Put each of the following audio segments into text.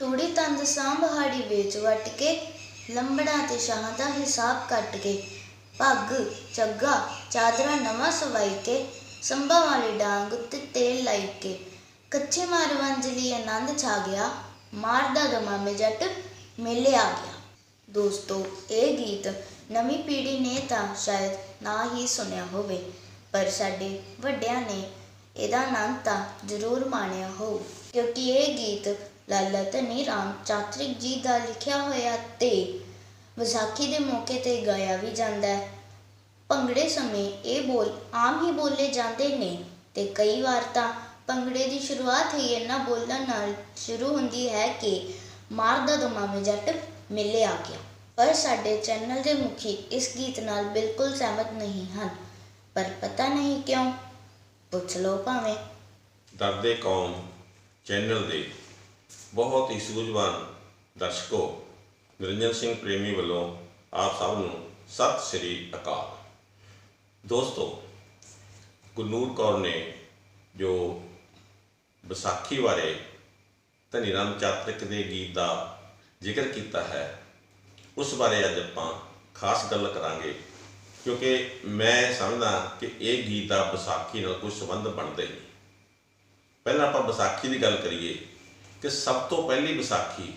ਤੂੜੀ ਤੰਦ ਸਾਂਭਹਾੜੀ ਵੇਚ ਵੱਟ ਕੇ, ਲੰਬੜਾਂ ਤੇ ਸ਼ਾਹਾਂ ਦਾ ਹਿਸਾਬ ਕੱਟ ਕੇ ਪੱਗ ਚੱਗਾ ਚਾਦਰਾ ਨਵਾਂ ਸਵਾਈ ਕੇ ਸੰਭਾਂ ਵਾਲੀ ਡਾਂਗ ਉੱਤੇ ਤੇਲ ਲਾਈ ਕੇ। ਕੱਚੇ ਮਾਰਵੰਜ ਲਈ ਆਨੰਦ ਛਾ ਗਿਆ ਮਾਰਦਾ ਦਮਾਮੇ ਜੱਟ ਮੇਲੇ ਆ ਗਿਆ। ਦੋਸਤੋ, ਇਹ ਗੀਤ ਨਵੀਂ ਪੀੜ੍ਹੀ ਨੇ ਤਾਂ ਸ਼ਾਇਦ ਨਾ ਹੀ ਸੁਣਿਆ ਹੋਵੇ, ਪਰ ਸਾਡੇ ਵੱਡਿਆਂ ਨੇ ਇਹਦਾ ਆਨੰਦ ਤਾਂ ਜ਼ਰੂਰ ਮਾਣਿਆ ਹੋਊ, ਕਿਉਂਕਿ ਇਹ ਗੀਤ ਲਾਲਾ ਧਨੀ ਰਾਮ ਚਾਤ੍ਰਿਕ ਜੀ ਦਾ ਲਿਖਿਆ ਹੋਇਆ ਤੇ ਵਿਸਾਖੀ ਦੇ ਮੌਕੇ ਤੇ ਗਾਇਆ ਵੀ ਜਾਂਦਾ ਹੈ। ਭੰਗੜੇ ਸਮੇਂ ਇਹ ਬੋਲ ਆਮ ਹੀ ਬੋਲੇ ਜਾਂਦੇ ਨੇ ਤੇ ਕਈ ਵਾਰ ਤਾਂ ਭੰਗੜੇ ਦੀ ਸ਼ੁਰੂਆਤ ਹੀ ਇਹਨਾਂ ਬੋਲਾਂ ਨਾਲ ਸ਼ੁਰੂ ਹੁੰਦੀ ਹੈ ਕਿ ਮਾਰਦਾ ਦਮਾਮੇ ਜੱਟ ਮਿਲੇ ਆ ਗਿਆ। ਪਰ ਸਾਡੇ ਚੈਨਲ ਦੇ ਮੁਖੀ ਇਸ ਗੀਤ ਨਾਲ ਬਿਲਕੁਲ ਸਹਿਮਤ ਨਹੀਂ ਹਨ। ਪਰ ਪਤਾ ਨਹੀਂ ਕਿਉਂ? ਪੁੱਛ ਲਓ ਭਾਵੇਂ। ਦਰਦੇ ਕੌਮ ਚੈਨਲ ਦੇ ਬਹੁਤ ਹੀ ਸੂਝਵਾਨ ਦਰਸ਼ਕੋ, ਨਿਰੰਜਨ ਸਿੰਘ ਪ੍ਰੇਮੀ ਵੱਲੋਂ ਆਪ ਸਭ ਨੂੰ ਸਤਿ ਸ੍ਰੀ ਅਕਾਲ। ਦੋਸਤੋ, ਗੁਰਨੂਰ ਕੌਰ ਨੇ ਜੋ ਵਿਸਾਖੀ ਬਾਰੇ ਧਨੀ ਰਾਮ ਚਾਤਰਿਕ ਦੇ ਗੀਤ ਦਾ ਜ਼ਿਕਰ ਕੀਤਾ ਹੈ, ਉਸ ਬਾਰੇ ਅੱਜ ਆਪਾਂ ਖਾਸ ਗੱਲ ਕਰਾਂਗੇ, ਕਿਉਂਕਿ ਮੈਂ ਸਮਝਦਾ ਕਿ ਇਹ ਗੀਤ ਦਾ ਵਿਸਾਖੀ ਨਾਲ ਕੋਈ ਸੰਬੰਧ ਬਣਦਾ ਹੀ ਨਹੀਂ। ਪਹਿਲਾਂ ਆਪਾਂ ਵਿਸਾਖੀ ਦੀ ਗੱਲ ਕਰੀਏ ਕਿ ਸਭ ਤੋਂ ਪਹਿਲੀ ਵਿਸਾਖੀ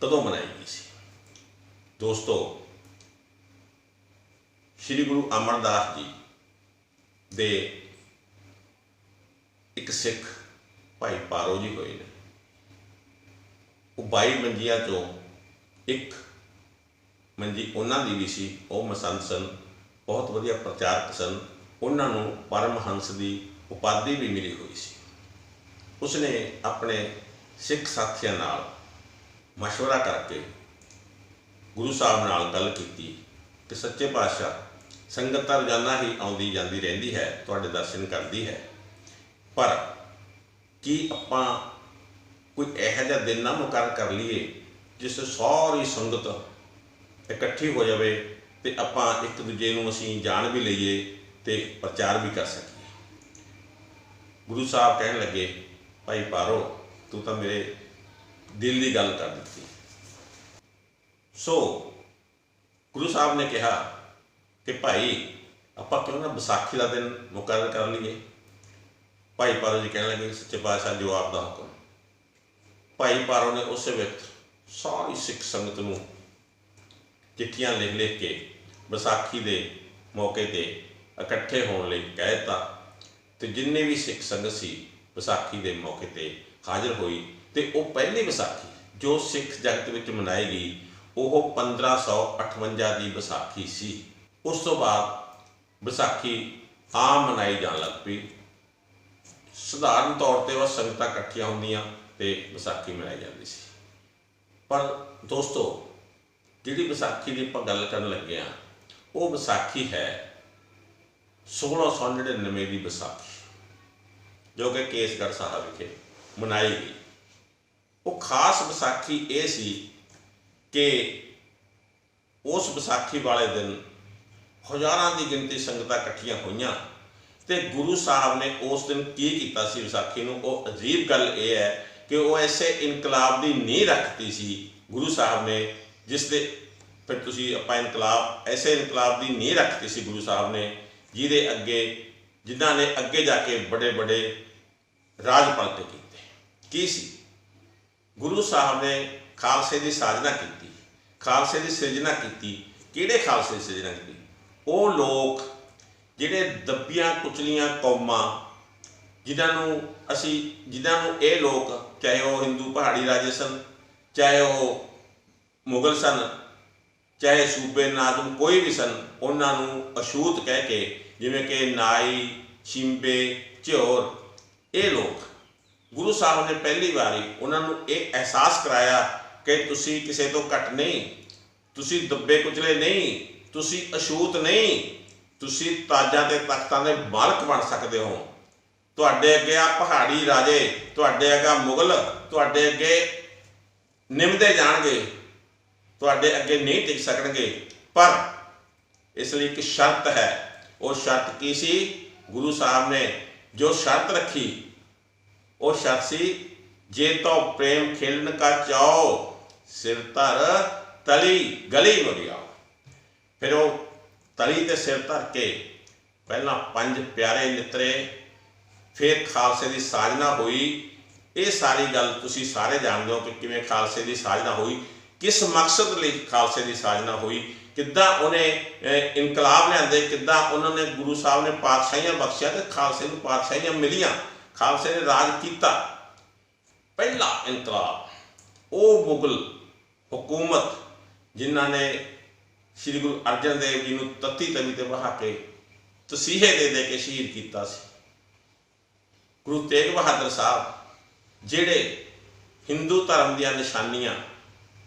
ਕਦੋਂ ਮਨਾਈ ਗਈ ਸੀ? ਦੋਸਤੋ, ਸ੍ਰੀ ਗੁਰੂ ਅਮਰਦਾਸ ਜੀ ਦੇ ਇੱਕ ਸਿੱਖ ਭਾਈ ਪਾਰੋ ਜੀ ਹੋਏ ਨੇ। ਉਹ 22 ਮੰਜੀਆਂ ਚੋਂ ਇੱਕ ਮੰਜੀ ਉਹਨਾਂ ਦੀ ਵੀ ਸੀ। ਉਹ ਮਸੰਦ ਸਨ, ਬਹੁਤ ਵਧੀਆ ਪ੍ਰਚਾਰਕ ਸਨ। ਉਹਨਾਂ ਨੂੰ ਪਰਮਹੰਸ ਦੀ ਉਪਾਧੀ ਵੀ ਮਿਲੀ ਹੋਈ ਸੀ। ਉਸਨੇ ਆਪਣੇ ਸਿੱਖ ਸਾਥੀਆਂ ਨਾਲ مشورہ ਕਰਕੇ ਗੁਰੂ ਸਾਹਿਬ ਨਾਲ ਗੱਲ ਕੀਤੀ ਕਿ ਸੱਚੇ ਪਾਤਸ਼ਾਹ ਸੰਗਤ ਤਾਂ ਰੋਜ਼ਾਨਾ ਹੀ ਆਉਂਦੀ ਜਾਂਦੀ ਰਹਿੰਦੀ ਹੈ ਤੁਹਾਡੇ ਦਰਸ਼ਨ ਕਰਦੀ ਹੈ ਪਰ ਕੀ ਆਪਾਂ ਕੋਈ ਇਹੋ ਜਿਹਾ ਦਿਨ ਨਾ ਮੁਕਰਰ ਕਰ ਲਈਏ ਜਿਸ ਤੇ ਸਾਰੀ ਸੰਗਤ ਇਕੱਠੀ ਹੋ ਜਾਵੇ ਤੇ ਆਪਾਂ ਇੱਕ ਦੂਜੇ ਨੂੰ ਅਸੀਂ ਜਾਣ ਵੀ ਲਈਏ ਤੇ ਪ੍ਰਚਾਰ ਵੀ ਕਰ ਸਕੀਏ ਗੁਰੂ ਸਾਹਿਬ ਕਹਿਣ ਲੱਗੇ ਭਾਈ ਪਾਰੋ ਤੂੰ ਤਾਂ ਮੇਰੇ ਦਿਲ ਦੀ ਗੱਲ ਕਰ ਦਿੱਤੀ। ਸੋ ਗੁਰੂ ਸਾਹਿਬ ਨੇ ਕਿਹਾ ਕਿ ਭਾਈ, ਆਪਾਂ ਕਿਉਂ ਨਾ ਵਿਸਾਖੀ ਦਾ ਦਿਨ ਮੁਕਰਰ ਕਰ ਲਈਏ? ਭਾਈ ਪਾਰੋ ਜੀ ਕਹਿਣ ਲੱਗੇ, ਸੱਚੇ ਪਾਤਸ਼ਾਹ ਜੋ ਆਪ ਦਾ ਹੁਕਮ। ਭਾਈ ਪਾਰੋ ਨੇ ਉਸੇ ਵਕਤ ਸਾਰੀ ਸਿੱਖ ਸੰਗਤ ਨੂੰ ਚਿੱਠੀਆਂ ਲਿਖ ਲਿਖ ਕੇ ਵਿਸਾਖੀ ਦੇ ਮੌਕੇ ਤੇ ਇਕੱਠੇ ਹੋਣ ਲਈ ਕਹਿ ਦਿੱਤਾ। ਤੇ ਜਿੰਨੇ ਵੀ ਸਿੱਖ ਸੰਗਤ ਸੀ, ਵਿਸਾਖੀ ਦੇ ਮੌਕੇ ਤੇ ਹਾਜ਼ਰ ਹੋਈ ਤੇ ਉਹ ਪਹਿਲੀ ਵਿਸਾਖੀ ਜੋ ਸਿੱਖ ਜਗਤ ਵਿੱਚ ਮਨਾਈ ਗਈ, ਉਹ 1558 ਦੀ ਵਿਸਾਖੀ ਸੀ। ਉਸ ਤੋਂ ਬਾਅਦ ਵਿਸਾਖੀ ਆਮ ਮਨਾਈ ਜਾਣ ਲੱਗ ਪਈ। ਸਧਾਰਨ ਤੌਰ ਤੇ ਉਹ ਸੰਗਤਾਂ ਇਕੱਠੀਆਂ ਹੁੰਦੀਆਂ ਤੇ ਵਿਸਾਖੀ ਮਨਾਈ ਜਾਂਦੀ ਸੀ। ਪਰ ਦੋਸਤੋ, ਜਿਹੜੀ ਵਿਸਾਖੀ ਦੀ ਆਪਾਂ ਗੱਲ ਕਰਨ ਲੱਗੇ ਆ ਉਹ ਵਿਸਾਖੀ ਹੈ 1699 ਦੀ ਵਿਸਾਖੀ, ਜੋ ਕਿ ਕੇਸਗੜ੍ਹ ਸਾਹਿਬ ਵਿਖੇ ਮਨਾਈ ਗਈ। ਉਹ ਖਾਸ ਵਿਸਾਖੀ ਇਹ ਸੀ ਕਿ ਉਸ ਵਿਸਾਖੀ ਵਾਲੇ ਦਿਨ ਹਜ਼ਾਰਾਂ ਦੀ ਗਿਣਤੀ ਸੰਗਤਾਂ ਇਕੱਠੀਆਂ ਹੋਈਆਂ ਤੇ ਗੁਰੂ ਸਾਹਿਬ ਨੇ ਉਸ ਦਿਨ ਕੀ ਕੀਤਾ ਸੀ ਵਿਸਾਖੀ ਨੂੰ? ਉਹ ਅਜੀਬ ਗੱਲ ਇਹ ਹੈ ਕਿ ਉਹ ਐਸੇ ਇਨਕਲਾਬ ਦੀ ਨੀਂਹ ਰੱਖਤੀ ਸੀ ਗੁਰੂ ਸਾਹਿਬ ਨੇ, ਜਿਸ ਦੇ ਫਿਰ ਤੁਸੀਂ ਆਪਾਂ ਇਨਕਲਾਬ, ਐਸੇ ਇਨਕਲਾਬ ਦੀ ਨੀਂਹ ਰੱਖਤੀ ਸੀ ਗੁਰੂ ਸਾਹਿਬ ਨੇ, ਜਿਹਦੇ ਅੱਗੇ, ਜਿਨ੍ਹਾਂ ਨੇ ਅੱਗੇ ਜਾ ਕੇ ਬੜੇ ਬੜੇ ਰਾਜ ਪਲਟੇ ਕੀਤੇ। ਕੀ ਸੀ? ਗੁਰੂ ਸਾਹਿਬ ਨੇ ਖਾਲਸੇ ਦੀ ਸਾਜਨਾ ਕੀਤੀ। ਖਾਲਸੇ ਦੀ ਸਿਰਜਣਾ ਕੀਤੀ। ਕਿਹੜੇ ਖਾਲਸੇ ਦੀ ਸਿਰਜਣਾ ਕੀਤੀ? ਉਹ ਲੋਕ ਜਿਹੜੇ ਦੱਬੀਆਂ ਕੁਚਲੀਆਂ ਕੌਮਾਂ, ਜਿਨ੍ਹਾਂ ਨੂੰ ਅਸੀਂ, ਜਿਨ੍ਹਾਂ ਨੂੰ ਇਹ ਲੋਕ, ਚਾਹੇ ਉਹ ਹਿੰਦੂ ਪਹਾੜੀ ਰਾਜੇ ਸਨ, ਚਾਹੇ ਉਹ ਮੁਗਲ ਸਨ, ਚਾਹੇ ਸੂਬੇ ਨਾਜ਼ਮ ਕੋਈ ਵੀ ਸਨ, ਉਹਨਾਂ ਨੂੰ ਅਛੂਤ ਕਹਿ ਕੇ, ਜਿਵੇਂ ਕਿ ਨਾਈ ਛਿੰਬੇ ਝੋਰ ਇਹ ਲੋਕ ਗੁਰੂ ਸਾਹਿਬ ਨੇ ਪਹਿਲੀ ਵਾਰੀ ਉਹਨਾਂ ਨੂੰ ਇਹ ਅਹਿਸਾਸ ਕਰਾਇਆ ਕਿ ਤੁਸੀਂ ਕਿਸੇ ਤੋਂ ਘੱਟ ਨਹੀਂ, ਤੁਸੀਂ ਦੱਬੇ ਕੁਚਲੇ ਨਹੀਂ, ਤੁਸੀਂ ਅਛੂਤ ਨਹੀਂ, ਤੁਸੀਂ ਤਾਜਾਂ ਤੇ ਤਖਤਾਂ ਦੇ ਮਾਲਕ ਬਣ ਸਕਦੇ ਹੋ। ਤੁਹਾਡੇ ਅੱਗੇ ਆ ਪਹਾੜੀ ਰਾਜੇ, ਤੁਹਾਡੇ ਅੱਗੇ ਮੁਗਲ, ਤੁਹਾਡੇ ਅੱਗੇ ਨਿਮਦੇ ਜਾਣਗੇ, ਤੁਹਾਡੇ ਅੱਗੇ ਨਹੀਂ ਟਿਕ ਸਕਣਗੇ। ਪਰ ਇਸ ਲਈ ਇੱਕ ਸ਼ਰਤ ਹੈ। ਉਹ ਸ਼ਰਤ ਕੀ ਸੀ? ਗੁਰੂ ਸਾਹਿਬ ਨੇ ਜੋ ਸ਼ਰਤ ਰੱਖੀ ਉਹ ਸ਼ਰਤ ਸੀ ਜੇ ਤੋ ਪ੍ਰੇਮ ਖੇਲਣ ਕਾ ਚਾਓ, ਸਿਰ ਧਰ ਤਲੀ, ਗਲੀ ਮੁਰਿਆ ਫਿਰ ਉਹ ਤਲੀ ਤੇ ਸਿਰ ਧਰ ਕੇ ਪਹਿਲਾਂ ਪੰਜ ਪਿਆਰੇ ਨਿਤਰੇ ਫਿਰ ਖਾਲਸੇ ਦੀ ਸਾਜਨਾ ਹੋਈ। ਇਹ ਸਾਰੀ ਗੱਲ ਤੁਸੀਂ ਸਾਰੇ ਜਾਣਦੇ ਹੋ ਕਿ ਕਿਵੇਂ ਖਾਲਸੇ ਦੀ ਸਾਜਨਾ ਹੋਈ, ਕਿਸ ਮਕਸਦ ਲਈ ਖਾਲਸੇ ਦੀ ਸਾਜਨਾ ਹੋਈ, ਕਿੱਦਾਂ ਉਹਨੇ ਇਨਕਲਾਬ ਲਿਆਂਦੇ, ਕਿੱਦਾਂ ਉਹਨਾਂ ਨੇ ਗੁਰੂ ਸਾਹਿਬ ਨੇ ਪਾਤਸ਼ਾਹੀਆਂ ਬਖਸ਼ਿਆ ਤੇ ਖਾਲਸੇ ਨੂੰ ਪਾਤਸ਼ਾਹੀਆਂ ਮਿਲੀਆਂ। ਖਾਲਸੇ ਨੇ ਰਾਜ ਕੀਤਾ। ਪਹਿਲਾ ਇਨਕਲਾਬ, ਉਹ ਮੁਗਲ ਹਕੂਮਤ, ਜਿਨ੍ਹਾਂ ਨੇ ਸ੍ਰੀ ਗੁਰੂ ਅਰਜਨ ਦੇਵ ਜੀ ਨੂੰ ਤੱਤੀ ਤਵੀ ਤੇ ਬਹਾ ਕੇ ਤਸੀਹੇ ਦੇ ਦੇ ਕੇ ਸ਼ਹੀਦ ਕੀਤਾ ਸੀ। ਗੁਰੂ ਤੇਗ ਬਹਾਦਰ ਸਾਹਿਬ, ਜਿਹੜੇ ਹਿੰਦੂ ਧਰਮ ਦੀਆਂ ਨਿਸ਼ਾਨੀਆਂ,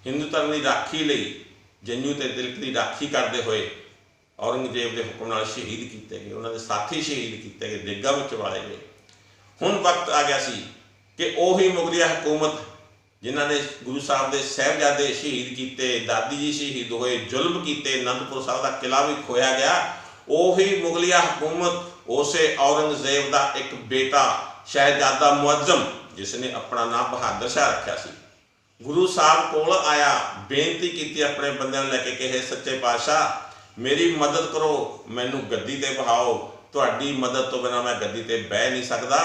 ਹਿੰਦੂ ਧਰਮ ਦੀ ਰਾਖੀ ਲਈ ਜੰਜੂ ਤੇ ਦਿਲਕ ਦੀ ਰਾਖੀ ਕਰਦੇ ਹੋਏ ਔਰੰਗਜ਼ੇਬ ਦੇ ਹੁਕਮ ਨਾਲ ਸ਼ਹੀਦ ਕੀਤੇ ਗਏ, ਉਹਨਾਂ ਦੇ ਸਾਥੀ ਸ਼ਹੀਦ ਕੀਤੇ ਗਏ, ਦੇਗਾ ਵਿੱਚ ਵਾਲੇ ਗਏ। ਹੁਣ ਵਕਤ ਆ ਗਿਆ ਸੀ ਕਿ ਉਹੀ ਮੁਗਲਿਆ ਹਕੂਮਤ ਜਿਨ੍ਹਾਂ ਨੇ ਗੁਰੂ ਸਾਹਿਬ ਦੇ ਸਹਿਬਜ਼ਾਦੇ ਸ਼ਹੀਦ ਕੀਤੇ, ਦਾਦੀ ਜੀ ਸ਼ਹੀਦ ਹੋਏ, ਜ਼ੁਲਮ ਕੀਤੇ, ਅਨੰਦਪੁਰ ਸਾਹਿਬ ਦਾ ਕਿਲਾ ਵੀ ਖੋਇਆ ਗਿਆ, ਉਹੀ ਮੁਗਲਿਆ ਹਕੂਮਤ ਉਸੇ ਔਰੰਗਜ਼ੇਬ ਦਾ ਇੱਕ ਬੇਟਾ, ਸ਼ਹਿਜ਼ਾਦਾ ਮੁਅੱਜ਼ਮ, ਜਿਸ ਨੇ ਆਪਣਾ ਨਾਮ ਬਹਾਦਰ ਸ਼ਾਹ ਰੱਖਿਆ ਸੀ। ਗੁਰੂ ਸਾਹਿਬ ਕੋਲ ਆਇਆ, ਬੇਨਤੀ ਕੀਤੀ ਆਪਣੇ ਬੰਦਿਆਂ ਨੂੰ ਲੈ ਕੇ ਕਿ ਸੱਚੇ ਪਾਤਸ਼ਾਹ, ਮੇਰੀ ਮਦਦ ਕਰੋ, ਮੈਨੂੰ ਗੱਦੀ ਤੇ ਬਹਾਓ ਤੁਹਾਡੀ ਮਦਦ ਤੋਂ ਬਿਨਾਂ ਮੈਂ ਗੱਦੀ ਤੇ ਬਹਿ ਨਹੀਂ ਸਕਦਾ।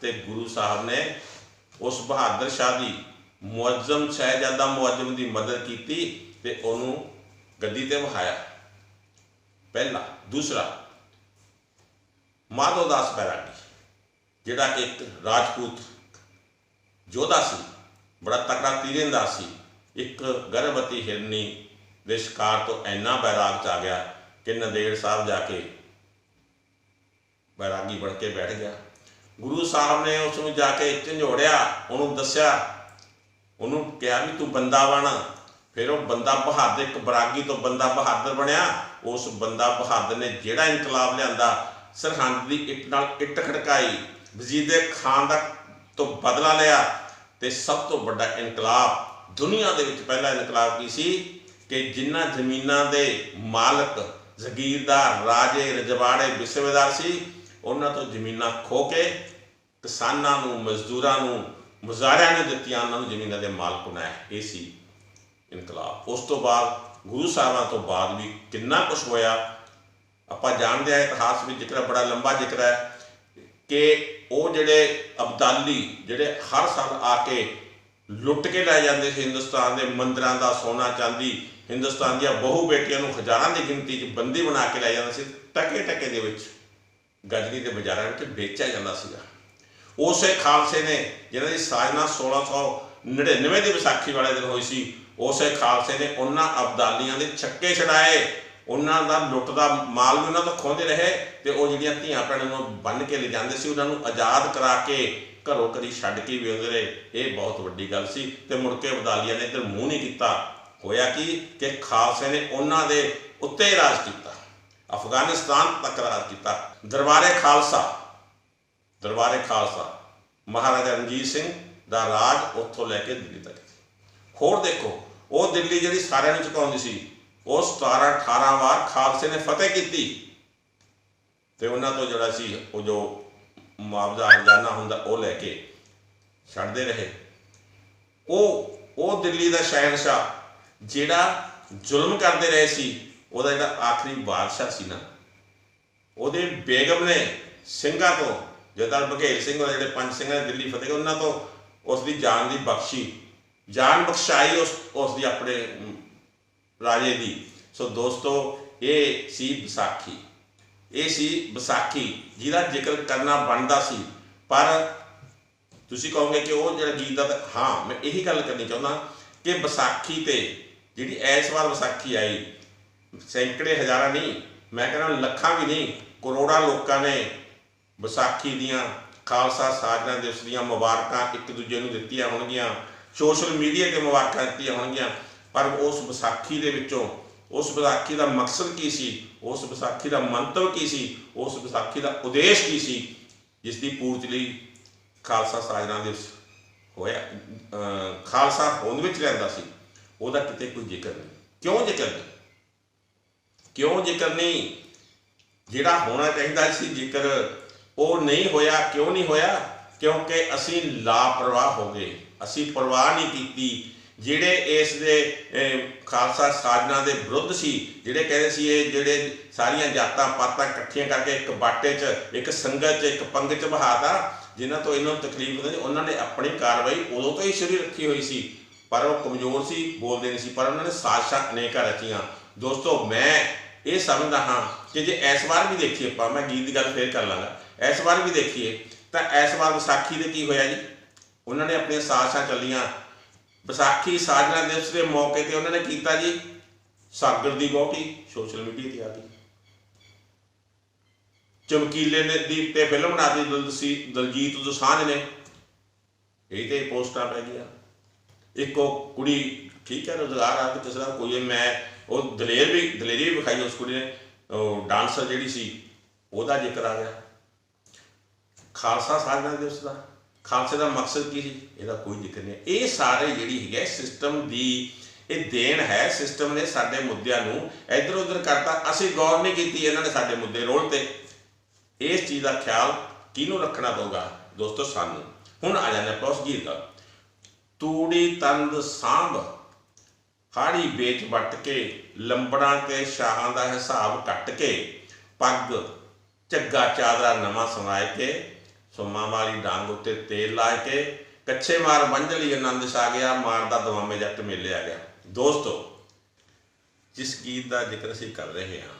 ਤੇ ਗੁਰੂ ਸਾਹਿਬ ਨੇ ਉਸ ਬਹਾਦਰ ਸ਼ਾਹ ਦੀ ਮੁਅੱਜ਼ਮ, ਸ਼ਹਿਜ਼ਾਦਾ ਮੁਅੱਜ਼ਮ ਦੀ ਮਦਦ ਕੀਤੀ ਤੇ ਉਹਨੂੰ ਗੱਦੀ ਤੇ ਵਹਾਇਆ। ਪਹਿਲਾ। ਦੂਸਰਾ, ਮਾਧੋ ਦਾਸ ਬੈਰਾਗੀ, ਜਿਹੜਾ ਕਿ ਇੱਕ ਰਾਜਪੂਤ ਯੋਧਾ ਸੀ, ਬੜਾ ਤਕੜਾ ਤੀਰੰਦਾਜ਼ ਸੀ, ਇੱਕ ਗਰਭਵਤੀ ਹਿਰਨੀ ਦੇ ਸ਼ਿਕਾਰ ਤੋਂ ਇੰਨਾ ਬੈਰਾਗ ਚ ਆ ਗਿਆ ਕਿ ਨੰਦੇੜ ਸਾਹਿਬ ਜਾ ਕੇ ਬੈਰਾਗੀ ਬਣ ਕੇ ਬੈਠ ਗਿਆ। ਗੁਰੂ ਸਾਹਿਬ ਨੇ ਉਸ ਨੂੰ ਜਾ ਕੇ ਝੰਜੋੜਿਆ ਉਹਨੂੰ ਦੱਸਿਆ। ਉਹਨੂੰ ਕਿਹਾ ਵੀ ਤੂੰ ਬੰਦਾ ਬਣ। ਫਿਰ ਉਹ ਬੰਦਾ ਬਹਾਦਰ, ਇੱਕ ਬਰਾਗੀ ਤੋਂ ਬੰਦਾ ਬਹਾਦਰ ਬਣਿਆ। ਉਸ ਬੰਦਾ ਬਹਾਦਰ ਨੇ ਜਿਹੜਾ ਇਨਕਲਾਬ ਲਿਆਂਦਾ, ਸਰਹੰਦ ਦੀ ਇੱਟ ਨਾਲ ਇੱਟ ਖੜਕਾਈ ਵਜ਼ੀਦੇ ਖਾਨ ਦਾ ਤੋਂ ਬਦਲਾ ਲਿਆ ਤੇ ਸਭ ਤੋਂ ਵੱਡਾ ਇਨਕਲਾਬ ਦੁਨੀਆ ਦੇ ਵਿੱਚ ਪਹਿਲਾ ਇਨਕਲਾਬ ਕੀ ਸੀ? ਕਿ ਜਿਨ੍ਹਾਂ ਜ਼ਮੀਨਾਂ ਦੇ ਮਾਲਕ, ਜ਼ਗੀਰਦਾਰ, ਰਾਜੇ, ਰਜਵਾੜੇ ਵਿਸਵੇਦਾਰ ਸੀ ਉਹਨਾਂ ਤੋਂ ਜ਼ਮੀਨਾਂ ਖੋ ਕੇ ਕਿਸਾਨਾਂ ਨੂੰ ਮਜ਼ਦੂਰਾਂ ਨੂੰ ਮੁਜ਼ਾਰਿਆਂ ਨੂੰ ਦਿੱਤੀਆਂ ਉਹਨਾਂ ਨੂੰ ਜ਼ਮੀਨਾਂ ਦੇ ਮਾਲਕ ਬਣਾਇਆ। ਇਹ ਸੀ ਇਨਕਲਾਬ। ਉਸ ਤੋਂ ਬਾਅਦ ਗੁਰੂ ਸਾਹਿਬਾਂ ਤੋਂ ਬਾਅਦ ਵੀ ਕਿੰਨਾ ਕੁਝ ਹੋਇਆ। ਆਪਾਂ ਜਾਣਦੇ ਆ ਇਤਿਹਾਸ ਵਿੱਚ ਜ਼ਿਕਰ ਹੈ, ਬੜਾ ਲੰਬਾ ਜ਼ਿਕਰ ਹੈ ਕਿ ਉਹ ਜਿਹੜੇ ਅਬਦਾਲੀ ਜਿਹੜੇ ਹਰ ਸਾਲ ਆ ਕੇ ਲੁੱਟ ਕੇ ਲੈ ਜਾਂਦੇ ਸੀ ਹਿੰਦੁਸਤਾਨ ਦੇ ਮੰਦਰਾਂ ਦਾ ਸੋਨਾ ਚਾਂਦੀ ਹਿੰਦੁਸਤਾਨ ਦੀਆਂ ਬਹੁ ਬੇਟੀਆਂ ਨੂੰ ਹਜ਼ਾਰਾਂ ਦੀ ਗਿਣਤੀ 'ਚ ਬੰਦੀ ਬਣਾ ਕੇ ਲੈ ਜਾਂਦੇ ਸੀ ਟਕੇ ਟਕੇ ਦੇ ਵਿੱਚ। ਗਜਨੀ ਦੇ ਬਾਜ਼ਾਰਾਂ ਵਿੱਚ ਵੇਚਿਆ ਜਾਂਦਾ ਸੀਗਾ। ਉਸੇ ਖਾਲਸੇ ਨੇ ਜਿਹਨਾਂ ਦੀ ਸਾਜਨਾ 1699 ਦੀ ਵਿਸਾਖੀ ਵਾਲੇ ਦਿਨ ਹੋਈ ਸੀ, ਉਸੇ ਖਾਲਸੇ ਨੇ ਉਹਨਾਂ ਅਬਦਾਲੀਆਂ ਦੇ ਛੱਕੇ ਛਡਾਏ। ਉਹਨਾਂ ਦਾ ਲੁੱਟ ਦਾ ਮਾਲ ਵੀ ਉਹਨਾਂ ਤੋਂ ਖੋਹਦੇ ਰਹੇ ਤੇ ਉਹ ਜਿਹੜੀਆਂ ਧੀਆਂ ਭੈਣਾਂ ਨੂੰ ਬੰਨ ਕੇ ਲੈ ਜਾਂਦੇ ਸੀ, ਉਹਨਾਂ ਨੂੰ ਆਜ਼ਾਦ ਕਰਾ ਕੇ ਘਰੋਂ ਘਰੀ ਛੱਡ ਕੇ ਵੀ ਆਉਂਦੇ ਰਹੇ। ਇਹ ਬਹੁਤ ਵੱਡੀ ਗੱਲ ਸੀ ਤੇ ਮੁੜ ਕੇ ਅਬਦਾਲੀਆਂ ਨੇ ਇੱਧਰ ਮੂੰਹ ਨਹੀਂ ਕੀਤਾ। ਹੋਇਆ ਕੀ ਕਿ ਖਾਲਸੇ ਨੇ ਉਹਨਾਂ ਦੇ ਉੱਤੇ ਰਾਜ ਕੀਤਾ। ਅਫਗਾਨਿਸਤਾਨ ਤੱਕ ਰਾਜ ਕੀਤਾ। ਦਰਬਾਰੇ ਖਾਲਸਾ ਦਰਬਾਰੇ ਖਾਲਸਾ, ਮਹਾਰਾਜਾ ਰਣਜੀਤ ਸਿੰਘ ਦਾ ਰਾਜ ਉੱਥੋਂ ਲੈ ਕੇ ਦਿੱਲੀ ਤੱਕ ਹੋਰ ਦੇਖੋ, ਉਹ ਦਿੱਲੀ ਜਿਹੜੀ ਸਾਰਿਆਂ ਨੂੰ ਚੁਕਾਉਂਦੀ ਸੀ, ਉਹ 17 18 ਵਾਰ ਖਾਲਸੇ ਨੇ ਫਤਿਹ ਕੀਤੀ। ਤੇ ਉਹਨਾਂ ਤੋਂ ਜਿਹੜਾ ਸੀ, ਉਹ ਜੋ ਮੁਆਵਜ਼ਾ ਹਰਜਾਨਾ ਹੁੰਦਾ, ਉਹ ਲੈ ਕੇ ਛੱਡਦੇ ਰਹੇ। ਉਹ ਉਹ ਦਿੱਲੀ ਦਾ ਸ਼ਹਿਨशाह ਜਿਹੜਾ ਜ਼ੁਲਮ ਕਰਦੇ ਰਹੇ ਸੀ ਉਹਦਾ ਜਿਹੜਾ ਆਖਰੀ ਬਾਦਸ਼ਾਹ ਸੀ ਨਾ, ਉਹਦੇ ਬੇਗਮ ਨੇ ਸਿੰਘਾਂ ਤੋਂ ਜਦਾਂ ਬਘੇਲ ਸਿੰਘ ਹੋਏ ਜਿਹੜੇ ਪੰਜ ਸਿੰਘਾਂ ਨੇ ਦਿੱਲੀ ਫਤਿਹ, ਉਹਨਾਂ ਤੋਂ ਉਸ ਦੀ ਜਾਨ ਦੀ ਬਖਸ਼ੀ, ਜਾਨ ਬਖਸ਼ਾਈ ਉਸ ਉਸ ਦੀ ਆਪਣੇ ਰਾਜੇ ਦੀ। ਸੋ ਦੋਸਤੋ, ਇਹ ਸੀ ਵਿਸਾਖੀ। ਇਹ ਸੀ ਵਿਸਾਖੀ, ਜਿਹਦਾ ਜ਼ਿਕਰ ਕਰਨਾ ਬਣਦਾ ਸੀ। ਪਰ ਤੁਸੀਂ ਕਹੋਗੇ ਕਿ ਉਹ ਜਿਹੜਾ ਗੀਤ ਦਾ ਤਾਂ- ਹਾਂ, ਮੈਂ ਇਹੀ ਗੱਲ ਕਰਨੀ ਚਾਹੁੰਦਾ ਕਿ ਵਿਸਾਖੀ ਤੇ ਜਿਹੜੀ ਇਸ ਵਾਰ ਵਿਸਾਖੀ ਆਈ ਸੈਂਕੜੇ ਹਜ਼ਾਰਾਂ ਨਹੀਂ, ਮੈਂ ਕਹਿੰਦਾ ਲੱਖਾਂ ਵੀ ਨਹੀਂ, ਕਰੋੜਾਂ ਲੋਕਾਂ ਨੇ ਵਿਸਾਖੀ ਦੀਆਂ ਖਾਲਸਾ ਸਾਜਨਾ ਦਿਵਸ ਦੀਆਂ ਮੁਬਾਰਕਾਂ ਇੱਕ ਦੂਜੇ ਨੂੰ ਦਿੱਤੀਆਂ ਹੋਣਗੀਆਂ, ਸੋਸ਼ਲ ਮੀਡੀਆ ਤੇ ਮੁਬਾਰਕਾਂ ਦਿੱਤੀਆਂ ਹੋਣਗੀਆਂ, ਪਰ ਉਸ ਵਿਸਾਖੀ ਦੇ ਵਿੱਚੋਂ ਉਸ ਵਿਸਾਖੀ ਦਾ ਮਕਸਦ ਕੀ ਸੀ, ਉਸ ਵਿਸਾਖੀ ਦਾ ਮੰਤਵ ਕੀ ਸੀ, ਉਸ ਵਿਸਾਖੀ ਦਾ ਉਦੇਸ਼ ਕੀ ਸੀ, ਜਿਸ ਦੀ ਪੂਰਤੀ ਲਈ ਖਾਲਸਾ ਸਾਜਨਾ ਦਿਵਸ ਹੋਇਆ ਖਾਲਸਾ ਹੋਂਦ ਵਿੱਚ ਰਹਿੰਦਾ ਸੀ, ਉਹਦਾ ਕਿਤੇ ਕੋਈ ਜ਼ਿਕਰ ਨਹੀਂ। ਕਿਉਂ ਜ਼ਿਕਰ ਨਹੀਂ? ਕਿਉਂ ਜ਼ਿਕਰ ਨਹੀਂ? ਜਿਹੜਾ ਹੋਣਾ ਚਾਹੀਦਾ ਸੀ ਜ਼ਿਕਰ ਉਹ ਨਹੀਂ ਹੋਇਆ, ਕਿਉਂ ਨਹੀਂ ਹੋਇਆ? ਕਿਉਂਕਿ ਅਸੀਂ ਲਾਪਰਵਾਹ ਹੋ ਗਏ। ਅਸੀਂ ਪਰਵਾਹ ਨਹੀਂ ਕੀਤੀ। ਜਿਹੜੇ ਇਸ ਦੇ ਖਾਲਸਾ ਸਾਜਨਾ ਦੇ ਵਿਰੁੱਧ ਸੀ, ਜਿਹੜੇ ਕਹਿੰਦੇ ਸੀ ਇਹ ਜਿਹੜੇ ਸਾਰੀਆਂ ਜਾਤਾਂ ਪਾਤਾਂ ਇਕੱਠੀਆਂ ਕਰਕੇ ਇੱਕ ਬਾਟੇ 'ਚ, ਇੱਕ ਸੰਗਤ 'ਚ, ਇੱਕ ਪੰਗ 'ਚ ਬਹਾਤਾ ਜਿਨ੍ਹਾਂ ਤੋਂ ਇਹਨਾਂ ਨੂੰ ਤਕਲੀਫ ਹੁੰਦੀ ਉਹਨਾਂ ਨੇ ਆਪਣੀ ਕਾਰਵਾਈ ਉਦੋਂ ਤੋਂ ਹੀ ਸ਼ੁਰੂ ਰੱਖੀ ਹੋਈ ਸੀ। ਪਰ ਉਹ ਕਮਜ਼ੋਰ ਸੀ, ਬੋਲਦੇ ਨਹੀਂ ਸੀ। ਪਰ ਉਹਨਾਂ ਨੇ ਸਾਜ਼ਿਸ਼ਾਂ ਅਨੇਕਾਂ ਰਚੀਆਂ। ਦੋਸਤੋ, ਮੈਂ ਇਹ ਸਮਝਦਾ ਹਾਂ ਕਿ ਜੇ ਇਸ ਵਾਰ ਵੀ ਦੇਖੀਏ ਆਪਾਂ, ਮੈਂ ਗੀਤ ਦੀ ਗੱਲ ਫੇਰ ਕਰ ਲਾਂਗਾ। ਇਸ ਵਾਰ ਵੀ ਦੇਖੀਏ, ਤਾਂ ਇਸ ਵਾਰ ਵਿਸਾਖੀ ਦੇ ਕੀ ਹੋਇਆ ਜੀ? ਉਹਨਾਂ ਨੇ ਆਪਣੀਆਂ ਸਾਜਾਂ ਚੱਲੀਆਂ। ਵਿਸਾਖੀ ਸਾਜਨਾ ਦਿਵਸ ਦੇ ਮੌਕੇ ਤੇ ਉਹਨਾਂ ਨੇ ਕੀਤਾ ਜੀ, ਸਾਗਰ ਦੀ ਗੋਟੀ ਸੋਸ਼ਲ ਮੀਡੀਆ ਤੇ ਆ ਗਈ। ਚਮਕੀਲੇ ਨੇ ਦੀਪ ਤੇ ਫਿਲਮ ਬਣਾਤੀ ਦਲਸੀ ਦਲਜੀਤ ਦੋਸਾਂਝ ਨੇ। ਇਹ ਤੇ ਪੋਸਟਾਂ ਪੈ ਗਿਆ ਇੱਕ ਉਹ ਕੁੜੀ ਠੀਕ ਹੈ, ਰੋਜ਼ਗਾਰ ਆ, ਤੇ ਕਿਸੇ ਦਾ ਕੋਈ, ਮੈਂ ਉਹ ਦਲੇਰ ਵੀ, ਦਲੇਰੀ ਵੀ ਵਿਖਾਈ ਉਸ ਕੁੜੀ ਨੇ, ਉਹ ਡਾਂਸਰ ਜਿਹੜੀ ਸੀ, ਉਹਦਾ ਜ਼ਿਕਰ ਆ ਗਿਆ। ਖਾਲਸਾ ਸਾਜਨਾ ਦਿਵਸ ਦਾ। ਖਾਲਸੇ ਦਾ ਮਕਸਦ ਕੀ ਸੀ? ਇਹਦਾ ਕੋਈ ਜ਼ਿਕਰ ਨਹੀਂ। ਇਹ ਸਾਰੇ ਜਿਹੜੀ ਹੈਗੇ ਸਿਸਟਮ ਦੀ ਇਹ ਦੇਣ ਹੈ ਸਿਸਟਮ ਨੇ ਸਾਡੇ ਮੁੱਦਿਆਂ ਨੂੰ ਇੱਧਰ ਉੱਧਰ ਕਰਤਾ। ਅਸੀਂ ਗੌਰ ਨਹੀਂ ਕੀਤੀ ਇਹਨਾਂ ਨੇ ਸਾਡੇ ਮੁੱਦੇ ਰੋਲ ਤੇ। ਇਸ ਚੀਜ਼ ਦਾ ਖਿਆਲ ਕਿਹਨੂੰ ਰੱਖਣਾ ਪਊਗਾ? ਦੋਸਤੋ, ਸਾਨੂੰ। ਹੁਣ ਆ ਜਾਂਦੇ ਆਪਾਂ ਉਸ ਗੀਤ ਦਾ। ਤੂੜੀ ਤੰਦ ਸਾਂਭ ਹਾੜੀ ਵੇਚ ਵੱਟ ਕੇ, ਲੰਬੜਾਂ ਤੇ ਸ਼ਾਹਾਂ ਦਾ ਹਿਸਾਬ ਕੱਟ ਕੇ, ਪੱਗ, ਝੱਗਾ ਚਾਦਰਾ ਨਵਾਂ ਸਵਾਏ ਕੇ, ਸੁਮਾ ਵਾਲੀ ਡਾਂਗ ਉੱਤੇ ਤੇਲ ਲਾ ਕੇ, ਕੱਛੇ ਮਾਰ ਬੰਝਲੀ ਆਨੰਦ ਛਾ ਗਿਆ ਮਾਰਦਾ ਦਵਾਮੇ ਜੱਟ ਮੇਲੇ ਆ ਗਿਆ। ਦੋਸਤੋ, ਜਿਸ ਗੀਤ ਦਾ ਜ਼ਿਕਰ ਅਸੀਂ ਕਰ ਰਹੇ ਹਾਂ,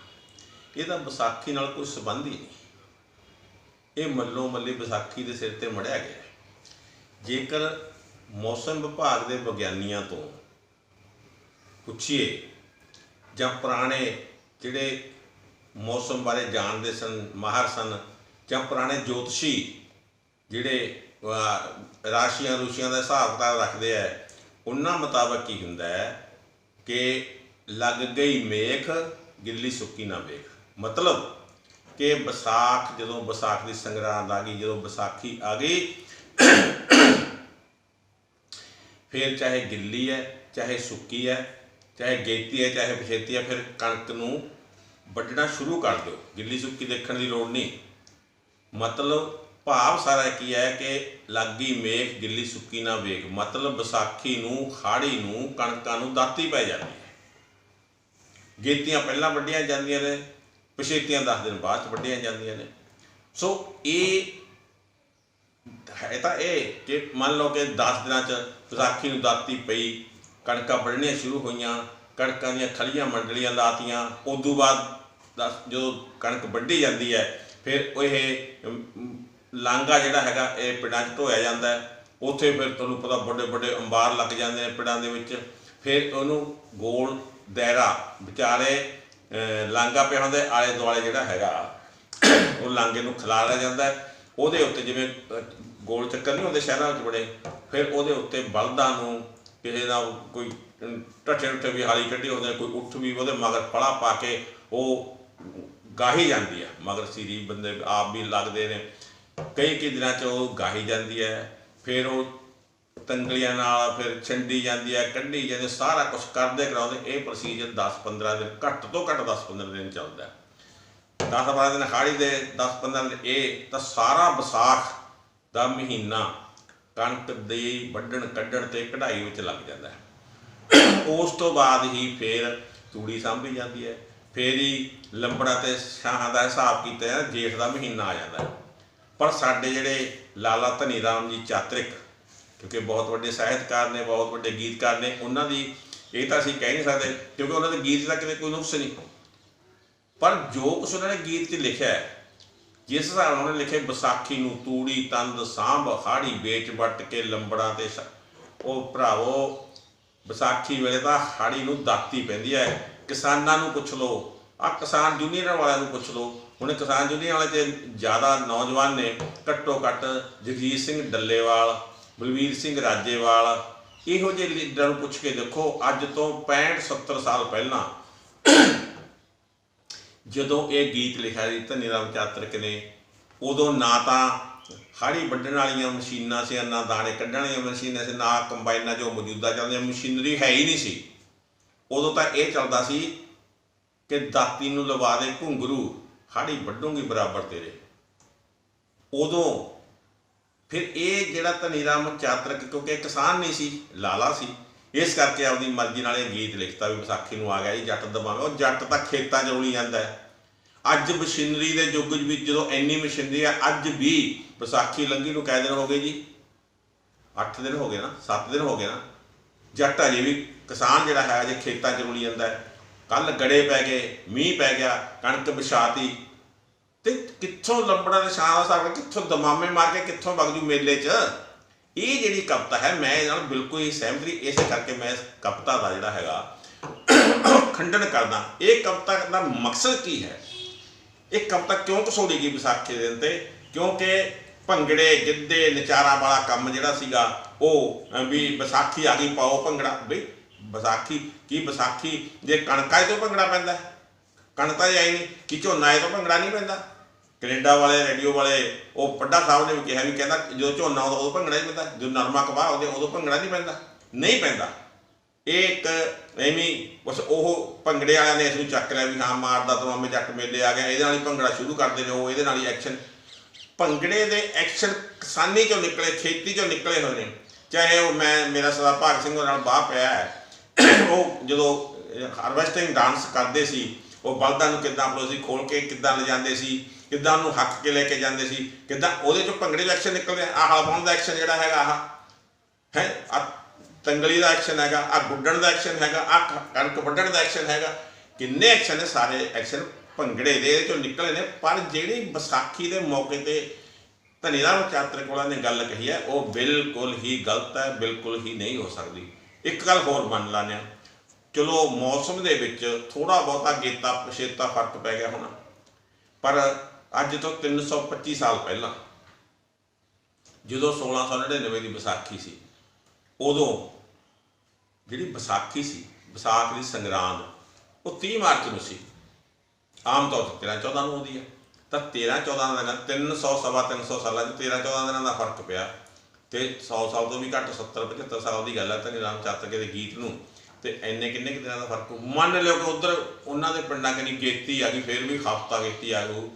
ਇਹਦਾ ਵਿਸਾਖੀ ਨਾਲ ਕੋਈ ਸੰਬੰਧ ਹੀ ਨਹੀਂ। ਇਹ ਮੱਲੋ ਮੱਲੀ ਵਿਸਾਖੀ ਦੇ ਸਿਰ ਤੇ ਮੜਿਆ ਗਿਆ। ਜੇਕਰ ਮੌਸਮ ਵਿਭਾਗ ਦੇ ਵਿਗਿਆਨੀਆਂ ਤੋਂ ਪੁੱਛੀਏ ਜਾਂ ਪੁਰਾਣੇ ਜਿਹੜੇ ਮੌਸਮ ਬਾਰੇ ਜਾਣਦੇ ਸਨ, ਮਾਹਰ ਸਨ, ਜਾਂ ਪੁਰਾਣੇ ਜੋਤਸ਼ੀ ਜਿਹੜੇ ਰਾਸ਼ੀਆਂ ਰੂਸ਼ੀਆਂ ਦਾ ਹਿਸਾਬ ਕਿਤਾਬ ਰੱਖਦੇ ਆ, ਉਹਨਾਂ ਮੁਤਾਬਕ ਕੀ ਹੁੰਦਾ ਹੈ ਕਿ ਲੱਗ ਗਈ ਮੇਖ ਗਿੱਲੀ ਸੁੱਕੀ ਨਾ ਵੇਖ ਮਤਲਬ ਕਿ ਵਿਸਾਖ, ਜਦੋਂ ਵਿਸਾਖ ਦੀ ਸੰਗਰਾਂਦ ਆ ਗਈ, ਜਦੋਂ ਵਿਸਾਖੀ ਆ ਗਈ, ਫਿਰ ਚਾਹੇ ਗਿੱਲੀ ਹੈ, ਚਾਹੇ ਸੁੱਕੀ ਹੈ ਚਾਹੇ ਗੇਤੀ ਹੈ, ਚਾਹੇ ਪਛੇਤੀ ਹੈ, ਫਿਰ ਕਣਕ ਨੂੰ ਵੱਢਣਾ ਸ਼ੁਰੂ ਕਰ ਦਿਓ। ਗਿੱਲੀ ਸੁੱਕੀ ਦੇਖਣ ਦੀ ਲੋੜ ਨਹੀਂ। ਮਤਲਬ ਭਾਵ ਸਾਰਾ ਕੀ ਹੈ ਕਿ ਲਾਗੀ ਮੇਖ ਗਿੱਲੀ ਸੁੱਕੀ ਨਾ ਵੇਖ। ਮਤਲਬ ਵਿਸਾਖੀ ਨੂੰ, ਖਾੜੀ ਨੂੰ, ਕਣਕਾਂ ਨੂੰ ਦਾਤੀ ਪੈ ਜਾਂਦੀ ਹੈ। ਗੇਤੀਆਂ ਪਹਿਲਾਂ ਵੱਢੀਆਂ ਜਾਂਦੀਆਂ ਨੇ, ਪਛੇਤੀਆਂ 10 ਦਿਨ ਬਾਅਦ ਚ ਵੱਢੀਆਂ ਜਾਂਦੀਆਂ ਨੇ। ਸੋ ਇਹ ਹੈ ਤਾਂ ਇਹ ਕਿ ਮੰਨ ਲਓ ਕਿ 10 ਦਿਨਾਂ ਚ ਵਿਸਾਖੀ ਨੂੰ ਦਾਤੀ ਪਈ ਕਣਕਾਂ ਵੱਢਣੀਆਂ ਸ਼ੁਰੂ ਹੋਈਆਂ ਕਣਕਾਂ ਦੀਆਂ ਖਲੀਆਂ ਮੰਡਲੀਆਂ ਲਾਤੀਆਂ। ਉਦੋਂ ਬਾਅਦ ਦਸ- ਜਦੋਂ ਕਣਕ ਵੱਢੀ ਜਾਂਦੀ ਹੈ ਫਿਰ ਇਹ ਅਮ, ਲਾਂਗਾ ਜਿਹੜਾ ਹੈਗਾ ਇਹ ਪਿੰਡਾਂ 'ਚ ਢੋਇਆ ਜਾਂਦਾ ਉੱਥੇ ਫਿਰ ਤੁਹਾਨੂੰ ਪਤਾ ਵੱਡੇ ਵੱਡੇ ਅੰਬਾਰ ਲੱਗ ਜਾਂਦੇ ਨੇ ਪਿੰਡਾਂ ਦੇ ਵਿੱਚ। ਫਿਰ ਉਹਨੂੰ ਗੋਲ ਦਾਇਰਾ ਵਿਚਾਲੇ ਅਹ, ਲਾਂਗਾ ਪਿਆ ਹੁੰਦਾ ਆਲੇ ਦੁਆਲੇ ਜਿਹੜਾ ਹੈਗਾ ਉਹ ਲਾਂਗੇ ਨੂੰ ਖਿਲਾਰਿਆ ਜਾਂਦਾ ਉਹਦੇ ਉੱਤੇ ਜਿਵੇਂ ਗੋਲ ਚੱਕਰ ਨਹੀਂ ਹੁੰਦੇ ਸ਼ਹਿਰਾਂ ਵਿੱਚ ਬੜੇ ਫਿਰ ਉਹਦੇ ਉੱਤੇ ਬਲਦਾਂ ਨੂੰ ਕਿਸੇ ਦਾ ਕੋਈ ਟੱਠੇ ਉੱਤੇ ਵੀ ਹਾਲੀ ਕੱਢੀ ਹੁੰਦੇ ਕੋਈ ਉੱਠ ਵੀ ਉਹਦੇ ਮਗਰ ਫੜਾ ਪਾ ਕੇ ਉਹ ਗਾਹੀ ਜਾਂਦੀ ਹੈ। ਮਗਰ ਸੀਰੀ ਬੰਦੇ ਆਪ ਵੀ ਲੱਗਦੇ ਨੇ। ਕਈ ਕਈ ਦਿਨਾਂ ਚ ਉਹ ਗਾਹੀ ਜਾਂਦੀ ਹੈ। ਫਿਰ ਉਹ ਤੰਗਲੀਆਂ ਨਾਲ ਫਿਰ ਛੰਡੀ ਜਾਂਦੀ ਹੈ, ਕੱਢੀ ਜਾਂਦੀ ਸਾਰਾ ਕੁਝ ਕਰਦੇ ਕਰਾਉਂਦੇ। ਇਹ ਪ੍ਰੋਸੀਜਰ 10-15 ਦਿਨ, ਘੱਟ ਤੋਂ ਘੱਟ 10-15 ਦਿਨ ਚੱਲਦਾ ਹੈ। 10-12 ਦਿਨ ਹਾੜੀ ਦੇ 10-15 ਦਿਨ, ਇਹ ਤਾਂ ਸਾਰਾ ਵਿਸਾਖ ਦਾ ਮਹੀਨਾ ਕਣਕ ਦੇ ਵੱਢਣ, ਕੱਢਣ ਤੇ ਕਢਾਈ ਵਿੱਚ ਲੱਗ ਜਾਂਦਾ ਹੈ। ਉਸ ਤੋਂ ਬਾਅਦ ਹੀ ਫੇਰ ਤੂੜੀ ਸਾਂਭੀ ਜਾਂਦੀ ਹੈ। ਫੇਰ ਹੀ ਲੰਬੜਾ ਤੇ ਸ਼ਾਹਾਂ ਦਾ ਹਿਸਾਬ ਕੀਤਾ ਜਾਂਦਾ ਜੇਠ ਦਾ ਮਹੀਨਾ ਆ ਜਾਂਦਾ ਹੈ। ਪਰ ਸਾਡੇ ਜਿਹੜੇ ਲਾਲਾ ਧਨੀ ਰਾਮ ਜੀ ਚਾਤਰਿਕ, ਕਿਉਂਕਿ ਬਹੁਤ ਵੱਡੇ ਸਾਹਿਤਕਾਰ ਨੇ, ਬਹੁਤ ਵੱਡੇ ਗੀਤਕਾਰ ਨੇ, ਉਹਨਾਂ ਦੀ ਇਹ ਤਾਂ ਅਸੀਂ ਕਹਿ ਨਹੀਂ ਸਕਦੇ, ਕਿਉਂਕਿ ਉਹਨਾਂ ਦੇ ਗੀਤ ਦਾ ਕਿਤੇ ਕੋਈ ਨੁਕਸ ਨਹੀਂ। ਪਰ ਜੋ ਕੁਛ ਉਹਨਾਂ ਨੇ ਗੀਤ 'ਚ ਲਿਖਿਆ ਹੈ ਜਿਸ ਹਿਸਾਬ ਨਾਲ ਉਹਨੇ ਲਿਖੇ ਵਿਸਾਖੀ ਨੂੰ ਤੂੜੀ, ਤੰਦ, ਸਾਂਭ, ਹਾੜੀ, ਵੇਚ, ਵੱਟ ਕੇ ਲੰਬੜਾਂ ਤੇ ਸ਼- ਉਹ ਭਰਾਵੋ, ਵਿਸਾਖੀ ਵੇਲੇ ਤਾਂ ਹਾੜੀ ਨੂੰ ਦਾਤੀ ਪੈਂਦੀ ਹੈ। ਕਿਸਾਨਾਂ ਨੂੰ ਪੁੱਛ ਲਓ। ਆ ਕਿਸਾਨ ਯੂਨੀਅਨ ਵਾਲਿਆਂ ਨੂੰ ਪੁੱਛ ਲਓ। ਹੁਣ ਕਿਸਾਨ ਯੂਨੀਅਨ ਵਾਲੇ ਤੇ ਜ਼ਿਆਦਾ ਨੌਜਵਾਨ ਨੇ, ਘੱਟੋ ਘੱਟ ਜਗਜੀਤ ਸਿੰਘ ਡੱਲੇਵਾਲ, ਬਲਵੀਰ ਸਿੰਘ ਰਾਜੇਵਾਲ, ਇਹੋ ਜਿਹੇ ਲੀਡਰਾਂ ਨੂੰ ਪੁੱਛ ਕੇ ਦੇਖੋ, ਅੱਜ ਤੋਂ 65 70 ਸਾਲ ਪਹਿਲਾਂ ਜਦੋਂ ਇਹ ਗੀਤ ਲਿਖਿਆ ਸੀ, ਧਨੀ ਰਾਮ ਚਾਤਰਕ ਨੇ, ਉਦੋਂ ਨਾ ਤਾਂ ਹਾੜੀ ਵੱਢਣ ਵਾਲੀਆਂ ਮਸ਼ੀਨਾਂ ਸੀ, ਨਾ ਦਾਣੇ ਕੱਢਣ ਵਾਲੀਆਂ ਮਸ਼ੀਨਾਂ ਸੀ, ਨਾ ਕੰਬਾਈਨਾਂ ਜੋ ਮੌਜੂਦਾ ਚੱਲਦੀਆਂ, ਮਸ਼ੀਨਰੀ ਹੈ ਹੀ ਨਹੀਂ ਸੀ। ਉਦੋਂ ਤਾਂ ਇਹ ਚੱਲਦਾ ਸੀ ਕਿ ਦਾਤੀ ਨੂੰ ਲਵਾ ਦੇ ਘੁੰਗਰੂ, ਹਾੜੀ ਵੱਢੂਗੀ ਬਰਾਬਰ ਤੇਰੇ। ਉਦੋਂ ਫਿਰ ਇਹ ਜਿਹੜਾ ਧਨੀ ਰਾਮ ਚਾਤਰਕ ਕਿਉਂਕਿ ਕਿਸਾਨ ਨਹੀਂ ਸੀ, ਲਾਲਾ ਸੀ, ਇਸ ਕਰਕੇ ਆਪਦੀ ਮਰਜ਼ੀ ਨਾਲ ਇਹ ਗੀਤ ਲਿਖਤਾ ਵੀ ਵਿਸਾਖੀ ਨੂੰ ਆ ਗਿਆ ਜੀ, ਜੱਟ ਦਬਾਵੇ, ਉਹ ਜੱਟ ਤਾਂ ਖੇਤਾਂ 'ਚ ਉਲੀ ਜਾਂਦਾ ਹੈ। ਅੱਜ ਮਸ਼ੀਨਰੀ ਦੇ ਯੁੱਗ ਵਿੱਚ ਜਦੋਂ ਇੰਨੀ ਮਸ਼ੀਨਰੀ ਆ, ਅੱਜ ਵੀ ਵਿਸਾਖੀ ਲੰਗੀ ਨੂੰ ਕੈ ਹੋ ਗਏ ਜੀ? 8 ਦਿਨ ਹੋ ਗਏ ਨਾ 7 ਦਿਨ ਹੋ ਗਏ ਨਾ। ਜੱਟ ਅਜੇ ਵੀ ਕਿਸਾਨ ਜਿਹੜਾ ਹੈ, ਅਜੇ ਖੇਤਾਂ 'ਚ ਰੁਲੀ ਜਾਂਦਾ ਹੈ। ਕੱਲ ਗੜੇ ਪੈ ਗਏ, ਮੀਂਹ ਪੈ ਗਿਆ, ਕਣਕ ਵਿਛਾਤੀ। ਤੇ ਕਿੱਥੋਂ ਲੰਬੜਾ ਨਿਸ਼ਾਨ ਸ਼ਾਨ ਦਾ ਸਾਗ, ਕਿੱਥੋਂ ਦਮਾਮੇ ਮਾਰ ਕੇ ਕਿੱਥੋਂ ਵਗ ਜੂ ਮੇਲੇ 'ਚ? ਇਹ ਜਿਹੜੀ ਕਵਿਤਾ ਹੈ, ਮੈਂ ਇਹਦੇ ਨਾਲ ਬਿਲਕੁਲ ਹੀ ਸਹਿਮਤ ਨਹੀਂ, ਇਸੇ ਕਰਕੇ ਮੈਂ ਇਸ ਕਵਿਤਾ ਦਾ ਜਿਹੜਾ ਹੈਗਾ, ਖੰਡਨ ਕਰਦਾ। ਇਹ ਕਵਿਤਾ ਦਾ ਮਕਸਦ ਕੀ ਹੈ? ਇਹ ਕਵਿਤਾ ਕਿਉਂ ਕਸੋੜੀ ਗਈ ਵਿਸਾਖੀ ਦੇ ਦਿਨ ਤੇ? ਕਿਉਂਕਿ ਭੰਗੜੇ, ਗਿੱਧੇ, ਨਚਾਰਾ ਵਾਲਾ ਕੰਮ ਜਿਹੜਾ ਸੀਗਾ, ਉਹ ਵੀ ਵਿਸਾਖੀ ਆ ਗਈ, ਪਾਓ ਭੰਗੜਾ। ਬਈ, ਵਿਸਾਖੀ, ਕੀ ਵਿਸਾਖੀ? ਜੇ ਕਣਕਾਂ 'ਚ ਤੋਂ ਭੰਗੜਾ ਪੈਂਦਾ ਕਣਕਾਂ 'ਚ ਆਈ ਨਹੀਂ। ਕਿ ਝੋਨਾ 'ਚ ਤੋਂ ਭੰਗੜਾ ਨਹੀਂ ਪੈਂਦਾ? ਕੈਨੇਡਾ ਵਾਲੇ, ਰੇਡੀਓ ਵਾਲੇ, ਉਹ ਪੱਡਾ ਸਾਹਿਬ ਨੇ ਵੀ ਕਿਹਾ ਵੀ ਕਹਿੰਦਾ, ਜਦੋਂ ਝੋਨਾ ਆਉਂਦਾ, ਉਦੋਂ ਭੰਗੜਾ ਨਹੀਂ ਪੈਂਦਾ। ਜਦੋਂ ਨਰਮਾ ਕਬਾਹ ਉਹਦੇ ਉਦੋਂ ਭੰਗੜਾ ਨਹੀਂ ਪੈਂਦਾ। ਨਹੀਂ ਪੈਂਦਾ। ਇਹ ਇੱਕ ਐਵੇਂ ਬਸ ਉਹ ਭੰਗੜੇ ਵਾਲਿਆਂ ਨੇ ਇਸ ਨੂੰ ਚੱਕ ਲਿਆ ਵੀ ਹਾਂ, ਮਾਰਦਾ ਤਮਾਮੇ ਜੱਟ ਮੇਲੇ ਆ ਗਿਆ। ਇਹਦੇ ਨਾਲ ਹੀ ਭੰਗੜਾ ਸ਼ੁਰੂ ਕਰਦੇ ਨੇ ਉਹ, ਇਹਦੇ ਨਾਲ ਹੀ ਐਕਸ਼ਨ ਭੰਗੜੇ ਦੇ ਐਕਸ਼ਨ ਕਿਸਾਨੀ ਚੋਂ ਨਿਕਲੇ, ਖੇਤੀ ਚੋਂ ਨਿਕਲੇ ਹੋਏ ਨੇ। ਚਾਹੇ ਉਹ ਮੈਂ, ਮੇਰਾ ਸਰਦਾਰ ਭਾਗ ਸਿੰਘ ਨਾਲ ਬਾਹ ਪਿਆ ਹੈ। ਉਹ ਜਦੋਂ ਹਾਰਵੈਸਟਿੰਗ ਡਾਂਸ ਕਰਦੇ ਸੀ, ਉਹ ਬਲਦਾਂ ਨੂੰ ਕਿੱਦਾਂ ਪਲੋਸੀ ਖੋਲ ਕੇ ਕਿੱਦਾਂ ਲਿਜਾਂਦੇ ਸੀ, ਕਿੱਦਾਂ ਉਹਨੂੰ ਹੱਕ ਕੇ ਲੈ ਕੇ ਜਾਂਦੇ ਸੀ, ਕਿੱਦਾਂ ਉਹਦੇ ਚੋਂ ਭੰਗੜੇ ਦਾ ਐਕਸ਼ਨ ਨਿਕਲਦੇ ਆਹ ਹਲਪਾਉਣ ਦਾ ਐਕਸ਼ਨ ਜਿਹੜਾ ਹੈਗਾ ਆਹ। ਹੈ? ਆ ਤੰਗਲੀ ਦਾ ਐਕਸ਼ਨ ਹੈਗਾ ਆ ਗੁੱਡਣ ਦਾ ਐਕਸ਼ਨ ਹੈਗਾ ਆ ਕਣਕ ਵੱਢਣ ਦਾ ਐਕਸ਼ਨ ਹੈਗਾ। ਕਿੰਨੇ ਐਕਸ਼ਨ ਨੇ ਸਾਰੇ ਐਕਸ਼ਨ ਭੰਗੜੇ ਦੇ ਚੋਂ ਨਿਕਲੇ ਨੇ, ਪਰ ਜਿਹੜੀ ਵਿਸਾਖੀ ਦੇ ਮੌਕੇ ਤੇ ਧਨੀਰਾਮ ਚਾਤਰ ਕੋਲਾਂ ਨੇ ਗੱਲ ਕਹੀ ਹੈ, ਉਹ ਬਿਲਕੁਲ ਹੀ ਗਲਤ ਹੈ, ਬਿਲਕੁਲ ਹੀ ਨਹੀਂ ਹੋ ਸਕਦੀ। ਇੱਕ ਗੱਲ ਹੋਰ ਮੰਨ ਲਾਂਦੇ ਹਾਂ। ਚਲੋ ਮੌਸਮ ਦੇ ਵਿੱਚ ਥੋੜਾ ਬਹੁਤਾ ਗੇਤਾ ਪਛੇਤਾ ਫ਼ਰਕ ਪੈ ਗਿਆ ਹੋਣਾ, ਪਰ ਅੱਜ ਤੋਂ 325 ਸਾਲ ਪਹਿਲਾਂ, ਜਦੋਂ 1699 ਦੀ ਵਿਸਾਖੀ ਸੀ ਉਦੋਂ ਜਿਹੜੀ ਵਿਸਾਖੀ ਸੀ, ਵਿਸਾਖ ਦੀ ਸੰਗਰਾਂਦ, ਉਹ 30 ਮਾਰਚ ਨੂੰ ਸੀ। ਆਮ ਤੌਰ ਤੇ 13 14 ਨੂੰ ਆਉਂਦੀ ਹੈ ਤਾਂ 13 14 ਦਿਨਾਂ 300 ਸਵਾ 300 ਸਾਲਾਂ ਚ 13 14 ਦਿਨਾਂ ਦਾ ਫ਼ਰਕ ਪਿਆ। ਤੇ 100 ਸਾਲ ਤੋਂ ਵੀ ਘੱਟ 70 75 ਸਾਲ ਦੀ ਗੱਲ ਹੈ ਤਾਂ ਰਾਮ ਚਾਤਰਕੇ ਦੇ ਗੀਤ ਨੂੰ। ਤੇ ਐਨੇ ਕਿੰਨੇ ਕੁ ਦਿਨਾਂ ਦਾ ਫ਼ਰਕ ਮੰਨ ਲਿਓ ਕਿ ਉਧਰ ਉਹਨਾਂ ਦੇ ਪਿੰਡਾਂ ਕਨੀ ਗੇਤੀ ਆ ਗਈ, ਫਿਰ ਵੀ ਹਫਤਾ ਗੇਤੀ ਆ ਗਊ।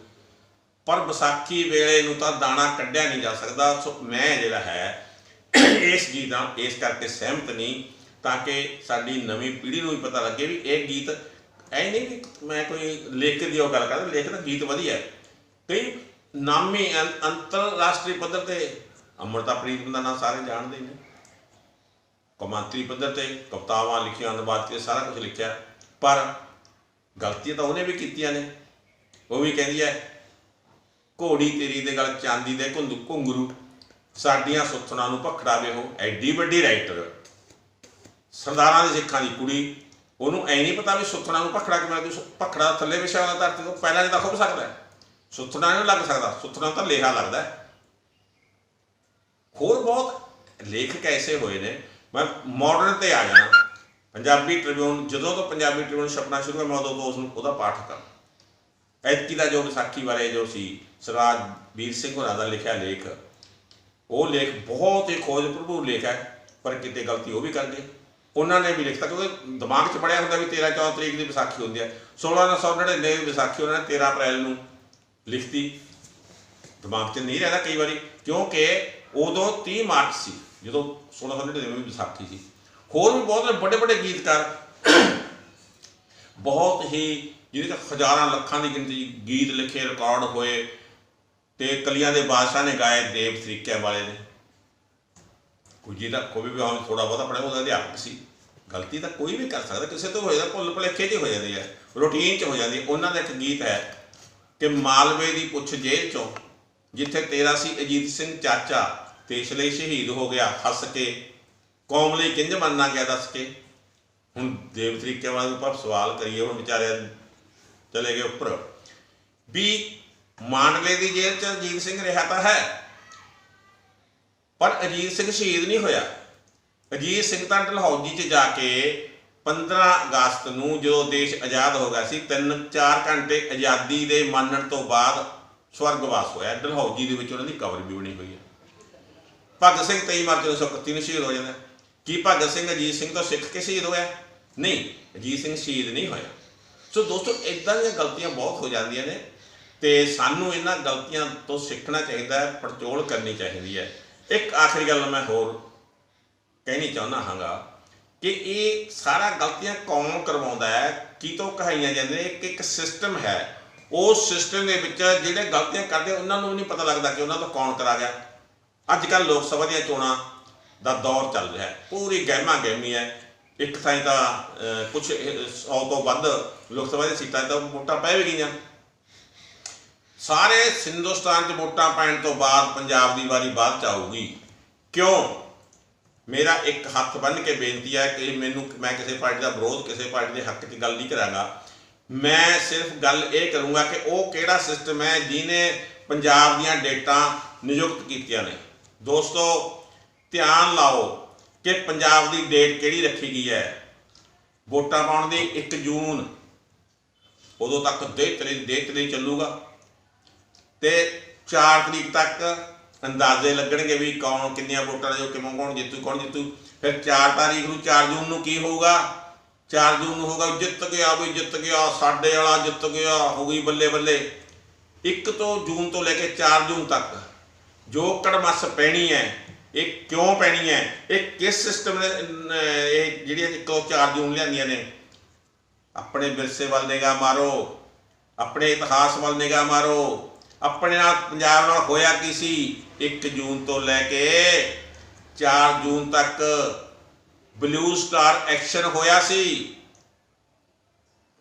ਪਰ ਵਿਸਾਖੀ ਵੇਲੇ ਨੂੰ ਤਾਂ ਦਾਣਾ ਕੱਢਿਆ ਨਹੀਂ ਜਾ ਸਕਦਾ। ਸੋ ਮੈਂ ਜਿਹੜਾ ਹੈ ਇਸ ਗੀਤ ਨਾਲ ਇਸ ਕਰਕੇ ਸਹਿਮਤ ਨਹੀਂ, ਤਾਂ ਕਿ ਸਾਡੀ ਨਵੀਂ ਪੀੜ੍ਹੀ ਨੂੰ ਵੀ ਪਤਾ ਲੱਗੇ ਵੀ ਇਹ ਗੀਤ ਐ ਨਹੀਂ ਕਿ ਮੈਂ ਕੋਈ ਲੇਖਕ ਦੀ ਉਹ ਗੱਲ ਕਰਦਾ, ਲੇਖਕ ਦਾ ਗੀਤ ਵਧੀਆ ਹੈ। ਕਈ ਨਾਮੀ ਅੰਤਰਰਾਸ਼ਟਰੀ ਪੱਧਰ ਤੇ ਅਮਰਤਾ ਪ੍ਰੀਤਮ ਦਾ ਨਾਮ ਸਾਰੇ ਜਾਣਦੇ ਨੇ। ਕੌਮਾਂਤਰੀ ਪੱਧਰ ਤੇ ਕਵਿਤਾਵਾਂ ਲਿਖੀਆਂ ਅਨੁਵਾਦ ਕੇ ਸਾਰਾ ਕੁਝ ਲਿਖਿਆ, ਪਰ ਗਲਤੀਆਂ ਤਾਂ ਉਹਨੇ ਵੀ ਕੀਤੀਆਂ ਨੇ। ਉਹ ਵੀ ਕਹਿੰਦੀ ਹੈ, ਘੋੜੀ ਤੇਰੀ ਦੇ ਗਲ ਚਾਂਦੀ ਦੇ ਘੁੰਦੂ, ਘੁੰਗਰੂ। ਸਾਡੀਆਂ ਸੁੱਥਣਾ ਨੂੰ ਭਖੜਾ ਵੇ ਐਡੀ ਵੱਡੀ ਰਾਈਟਰ ਸਰਦਾਰਾਂ ਦੇ ਸਿੱਖਾਂ ਦੀ ਕੁੜੀ, ਉਹਨੂੰ ਐ ਨਹੀਂ ਪਤਾ ਵੀ ਸੁੱਥਣਾ ਨੂੰ ਭਖੜਾ ਕਿਵੇਂ ਲੱਗੂ ਭਖੜਾ ਥੱਲੇ ਵਿਛਿਆ ਵਾਲਾ ਧਰਤੀ ਤੋਂ ਪਹਿਲਾਂ ਨਹੀਂ ਤਾਂ ਖੁੱਭ ਸਕਦਾ ਹੈ। ਸੁੱਥਣਾ ਨਹੀਂ ਲੱਗ ਸਕਦਾ, ਸੁੱਥਣਾ ਤਾਂ ਲੇਹਾ ਲੱਗਦਾ ਹੋਰ ਬਹੁਤ ਲੇਖਕ ਐਸੇ ਹੋਏ ਨੇ, ਮੈਂ ਮਾਡਰਨ ਤੇ ਆ ਜਾਣਾ। ਪੰਜਾਬੀ ਟ੍ਰਿਬਿਊਨ ਜਦੋਂ ਤੋਂ ਪੰਜਾਬੀ ਟ੍ਰਿਬਿਊਨ ਛਪਣਾ ਸ਼ੁਰੂ ਹੋਇਆ, ਮੈਂ ਉਦੋਂ ਤੋਂ ਉਸ ਨੂੰ ਉਹਦਾ ਪਾਠ ਕਰ ਐਤਕੀ ਦਾ ਜੋ ਵਿਸਾਖੀ ਬਾਰੇ ਜੋ ਸੀ, ਸਰਦਾਰ ਵੀਰ ਸਿੰਘ ਹੋਰਾਂ ਦਾ ਲਿਖਿਆ ਲੇਖ ਉਹ ਲੇਖ ਬਹੁਤ ਹੀ ਖੋਜ ਭਰਪੂਰ ਲੇਖ ਹੈ, ਪਰ ਕਿਤੇ ਗਲਤੀ ਉਹ ਵੀ ਕਰ ਗਏ। ਉਹਨਾਂ ਨੇ ਵੀ ਲਿਖਤਾ, ਕਿਉਂਕਿ ਦਿਮਾਗ 'ਚ ਪੜਿਆ ਹੁੰਦਾ ਵੀ 13 14 ਤਰੀਕ ਦੀ ਵਿਸਾਖੀ ਹੁੰਦੀ ਹੈ। 1699 ਦੀ ਵਿਸਾਖੀ ਉਹਨਾਂ ਨੇ 13 ਅਪ੍ਰੈਲ ਨੂੰ ਲਿਖਤੀ। ਦਿਮਾਗ 'ਚ ਨਹੀਂ ਰਹਿੰਦਾ ਕਈ ਵਾਰੀ, ਕਿਉਂਕਿ ਉਦੋਂ 30 ਮਾਰਚ ਸੀ, ਜਦੋਂ 1699 ਦੀ ਵਿਸਾਖੀ ਸੀ। ਹੋਰ ਵੀ ਬਹੁਤ ਵੱਡੇ ਵੱਡੇ ਗੀਤਕਾਰ। ਬਹੁਤ ਹੀ ਜਿਹਦੇ 'ਚ ਹਜ਼ਾਰਾਂ ਲੱਖਾਂ ਦੀ ਗਿਣਤੀ ਗੀਤ ਲਿਖੇ, ਰਿਕਾਰਡ ਹੋਏ। ਤੇ ਕਲੀਆਂ ਦੇ ਬਾਦਸ਼ਾਹ ਨੇ ਗਾਏ ਦੇਵ ਤਰੀਕਿਆਂ ਵਾਲੇ ਨੇ। ਕੁਝ ਜਿਹਦਾ ਕੋਈ ਵੀ ਆਮ ਥੋੜਾ ਬਹੁਤਾ ਪੜਿਆ ਉਹਦਾ ਅਧਿਆਪਕ ਸੀ। ਗਲਤੀ ਤਾਂ ਕੋਈ ਵੀ ਕਰ ਸਕਦਾ, ਕਿਸੇ ਤੋਂ ਹੋ ਜਾਂਦਾ, ਭੁੱਲ ਭੁਲੇਖੇ 'ਚ ਹੋ ਜਾਂਦੀ ਹੈ, ਰੂਟੀਨ 'ਚ ਹੋ ਜਾਂਦੀ ਹੈ। ਉਹਨਾਂ ਦਾ ਇੱਕ ਗੀਤ ਹੈ ਕਿ ਮਾਲਵੇ ਦੀ ਪੁੱਛ ਜੇਲ੍ਹ 'ਚੋਂ, ਜਿੱਥੇ ਤੇਰਾ ਸੀ ਅਜੀਤ ਸਿੰਘ ਚਾਚਾ ਦੇਸ਼ ਲਈ ਸ਼ਹੀਦ ਹੋ ਗਿਆ, ਹੱਸ ਕੇ, ਕੌਮ ਲਈ ਕਿੰਜ ਮੰਨਣਾ ਗਿਆ ਦੱਸ ਕੇ। ਹੁਣ ਦੇਵ ਤਰੀਕੇ ਵਾਲੇ ਉੱਪਰ ਸਵਾਲ ਕਰੀਏ, ਹੁਣ ਵਿਚਾਰਿਆ ਚਲੇ ਗਏ ਉੱਪਰ। ਵੀ ਮਾਂਡਲੇ ਦੀ ਜੇਲ੍ਹ 'ਚ ਅਜੀਤ ਸਿੰਘ ਰਿਹਾ ਤਾਂ ਹੈ। ਪਰ ਅਜੀਤ ਸਿੰਘ ਸ਼ਹੀਦ ਨਹੀਂ ਹੋਇਆ। ਅਜੀਤ ਸਿੰਘ ਤਾਂ ਡਲਹੌਜੀ 'ਚ ਜਾ ਕੇ 15 ਅਗਸਤ ਨੂੰ ਜਦੋਂ ਦੇਸ਼ ਆਜ਼ਾਦ ਹੋ ਗਿਆ ਸੀ 3-4 ਘੰਟੇ ਆਜ਼ਾਦੀ ਦੇ ਮੰਨਣ ਤੋਂ ਬਾਅਦ ਸਵਰਗਵਾਸ ਹੋਇਆ। ਡਲਹੌਜੀ ਦੇ ਵਿੱਚ ਉਹਨਾਂ ਦੀ ਕਬਰ ਵੀ ਬਣੀ ਹੋਈ ਹੈ। ਭਗਤ ਸਿੰਘ 23 ਮਾਰਚ 1931 ਨੂੰ ਸ਼ਹੀਦ ਹੋ ਜਾਂਦਾ ਕੀ ਭਗਤ ਸਿੰਘ ਅਜੀਤ ਸਿੰਘ ਤੋਂ ਸਿੱਖ ਕੇ ਸ਼ਹੀਦ ਹੋਇਆ? ਨਹੀਂ, ਅਜੀਤ ਸਿੰਘ ਸ਼ਹੀਦ ਨਹੀਂ ਹੋਇਆ। ਸੋ ਦੋਸਤੋ ਇਦਾਂ ਦੀਆਂ ਗਲਤੀਆਂ ਬਹੁਤ ਹੋ ਜਾਂਦੀਆਂ ਨੇ। ਤੇ ਸਾਨੂੰ ਇਹਨਾਂ ਗਲਤੀਆਂ ਤੋਂ ਸਿੱਖਣਾ ਚਾਹੀਦਾ ਹੈ, ਪੜਚੋਲ ਕਰਨੀ ਚਾਹੀਦੀ ਹੈ। ਇੱਕ ਆਖਰੀ ਗੱਲ ਮੈਂ ਹੋਰ ਕਹਿਣੀ ਚਾਹੁੰਦਾ ਹਾਂਗਾ ਕਿ ਇਹ ਸਾਰਾ ਗਲਤੀਆਂ ਕੌਣ ਕਰਵਾਉਂਦਾ ਹੈ, ਕੀ ਤੋਂ ਕਹਾਈਆਂ ਜਾਂਦੀਆਂ ਨੇ ਇੱਕ ਇੱਕ ਸਿਸਟਮ ਹੈ। ਉਸ ਸਿਸਟਮ ਦੇ ਵਿੱਚ ਜਿਹੜੇ ਗਲਤੀਆਂ ਕਰਦੇ, ਉਹਨਾਂ ਨੂੰ ਨਹੀਂ ਪਤਾ ਲੱਗਦਾ ਕਿ ਉਹਨਾਂ ਤੋਂ ਕੌਣ ਕਰਾ ਗਿਆ। ਅੱਜ ਕੱਲ ਲੋਕ ਸਭਾ ਦੀਆਂ ਚੋਣਾਂ ਦਾ ਦੌਰ ਚੱਲ ਰਿਹਾ ਹੈ। ਪੂਰੀ ਗਹਿਮਾ ਗਹਿਮੀ ਹੈ। ਇੱਕ ਥਾਂ ਤਾਂ ਕੁਝ 100 ਤੋਂ ਵੱਧ ਲੋਕ ਸਭਾ ਦੀਆਂ ਸੀਟਾਂ 'ਤੇ ਤਾਂ ਵੋਟਾਂ ਪੈ ਵੀ ਗਈਆਂ। ਸਾਰੇ ਹਿੰਦੁਸਤਾਨ 'ਚ ਵੋਟਾਂ ਪੈਣ ਤੋਂ ਬਾਅਦ ਪੰਜਾਬ ਦੀ ਵਾਰੀ ਬਾਅਦ ਚ ਆਊਗੀ। ਕਿਉਂ? ਮੇਰਾ ਇੱਕ ਹੱਥ ਬੰਨ੍ਹ ਕੇ ਬੇਨਤੀ ਹੈ ਕਿ ਮੈਨੂੰ ਮੈਂ ਕਿਸੇ ਪਾਰਟੀ ਦਾ ਵਿਰੋਧ, ਕਿਸੇ ਪਾਰਟੀ ਦੇ ਹੱਕ 'ਚ ਗੱਲ ਨਹੀਂ ਕਰਾਂਗਾ। ਮੈਂ ਸਿਰਫ ਗੱਲ ਇਹ ਕਰੂੰਗਾ ਕਿ ਉਹ ਕਿਹੜਾ ਸਿਸਟਮ ਹੈ ਜਿਹਨੇ ਪੰਜਾਬ ਦੀਆਂ ਡੇਟਾਂ ਨਿਯੁਕਤ ਕੀਤੀਆਂ ਨੇ। ਦੋਸਤੋ, ਧਿਆਨ ਲਾਓ ਕਿ ਪੰਜਾਬ ਦੀ ਡੇਟ ਕਿਹੜੀ ਰੱਖੀ ਗਈ ਹੈ। ਵੋਟਾਂ ਪਾਉਣ ਦੀ 1 ਜੂਨ, ਉਦੋਂ ਤੱਕ ਦੇ ਤਰੀਕ ਦੇ ਤਰੀਕ ਚੱਲੂਗਾ। ਤੇ 4 ਤਰੀਕ ਤੱਕ ਅੰਦਾਜ਼ੇ ਲੱਗਣਗੇ ਵੀ ਕੌਣ, ਕਿੰਨੀਆਂ ਵੋਟਾਂ ਜੋ ਕਿਵੇਂ ਕੌਣ ਜਿੱਤੂ ਕੌਣ ਜਿੱਤੂ। ਫਿਰ 4 ਤਾਰੀਖ ਨੂੰ 4 ਜੂਨ ਨੂੰ ਕੀ ਹੋਊਗਾ? 4 ਜੂਨ ਨੂੰ ਹੋਗਾ ਜਿੱਤ ਗਿਆ, ਵੀ ਜਿੱਤ ਗਿਆ, ਸਾਡੇ ਵਾਲਾ ਜਿੱਤ ਗਿਆ, ਹੋ ਗਈ ਬੱਲੇ ਬੱਲੇ। 1 ਤੋਂ ਜੂਨ ਤੋਂ ਲੈ ਕੇ 4 ਜੂਨ ਤੱਕ ਜੋ ਕੜਮਸ ਪੈਣੀ ਹੈ, ਇਹ ਕਿਉਂ ਪੈਣੀ ਹੈ? ਇਹ ਕਿਸ ਸਿਸਟਮ ਨੇ ਇਹ ਜਿਹੜੀਆਂ 1 ਤੋਂ 4 ਜੂਨ ਲਿਆਂਦੀਆਂ ਨੇ? ਆਪਣੇ ਵਿਰਸੇ ਵੱਲ ਨਿਗਾਹ ਮਾਰੋ, ਆਪਣੇ ਇਤਿਹਾਸ ਵੱਲ ਨਿਗਾਹ ਮਾਰੋ। ਆਪਣੇ ਨਾਲ ਪੰਜਾਬ ਨਾਲ ਹੋਇਆ ਕੀ ਸੀ? 1 ਜੂਨ ਤੋਂ ਲੈ ਕੇ 4 ਜੂਨ ਤੱਕ ਬਲੂ ਸਟਾਰ ਐਕਸ਼ਨ ਹੋਇਆ ਸੀ।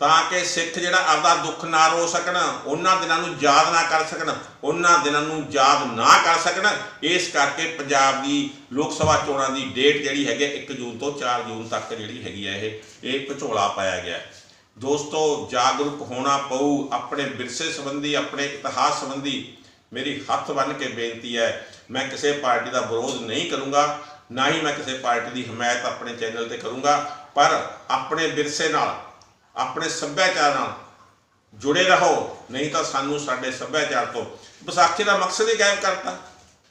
ਤਾਂ ਕਿ ਸਿੱਖ ਜਿਹੜਾ ਆਪਦਾ ਦੁੱਖ ਨਾ ਰੋ ਸਕਣ, ਉਹਨਾਂ ਦਿਨਾਂ ਨੂੰ ਯਾਦ ਨਾ ਕਰ ਸਕਣ, ਉਹਨਾਂ ਦਿਨਾਂ ਨੂੰ ਯਾਦ ਨਾ ਕਰ ਸਕਣ, ਇਸ ਕਰਕੇ ਪੰਜਾਬ ਦੀ ਲੋਕ ਸਭਾ ਚੋਣਾਂ ਦੀ ਡੇਟ ਜਿਹੜੀ ਹੈਗੀ 1 ਜੂਨ ਤੋਂ 4 ਜੂਨ ਤੱਕ ਜਿਹੜੀ ਹੈਗੀ ਹੈ ਇਹ ਇਹ ਵਿਚੋਲਾ ਪਾਇਆ ਗਿਆ। ਦੋਸਤੋ, ਜਾਗਰੂਕ ਹੋਣਾ ਪਊ, ਆਪਣੇ ਵਿਰਸੇ ਸੰਬੰਧੀ, ਆਪਣੇ ਇਤਿਹਾਸ ਸੰਬੰਧੀ ਮੇਰੀ ਹੱਥ ਬੰਨ੍ਹ ਕੇ ਬੇਨਤੀ ਹੈ। ਮੈਂ ਕਿਸੇ ਪਾਰਟੀ ਦਾ ਵਿਰੋਧ ਨਹੀਂ ਕਰੂੰਗਾ, ਨਾ ਹੀ ਮੈਂ ਕਿਸੇ ਪਾਰਟੀ ਦੀ ਹਮਾਇਤ ਆਪਣੇ ਚੈਨਲ ਤੇ ਕਰੂੰਗਾ, ਪਰ ਆਪਣੇ ਵਿਰਸੇ ਨਾਲ, ਆਪਣੇ ਸੱਭਿਆਚਾਰ ਨਾਲ ਜੁੜੇ ਰਹੋ। ਨਹੀਂ ਤਾਂ ਸਾਨੂੰ ਸਾਡੇ ਸੱਭਿਆਚਾਰ ਤੋਂ ਵਿਸਾਖੀ ਦਾ ਮਕਸਦ ਹੀ ਗਾਇਬ ਕਰਤਾ।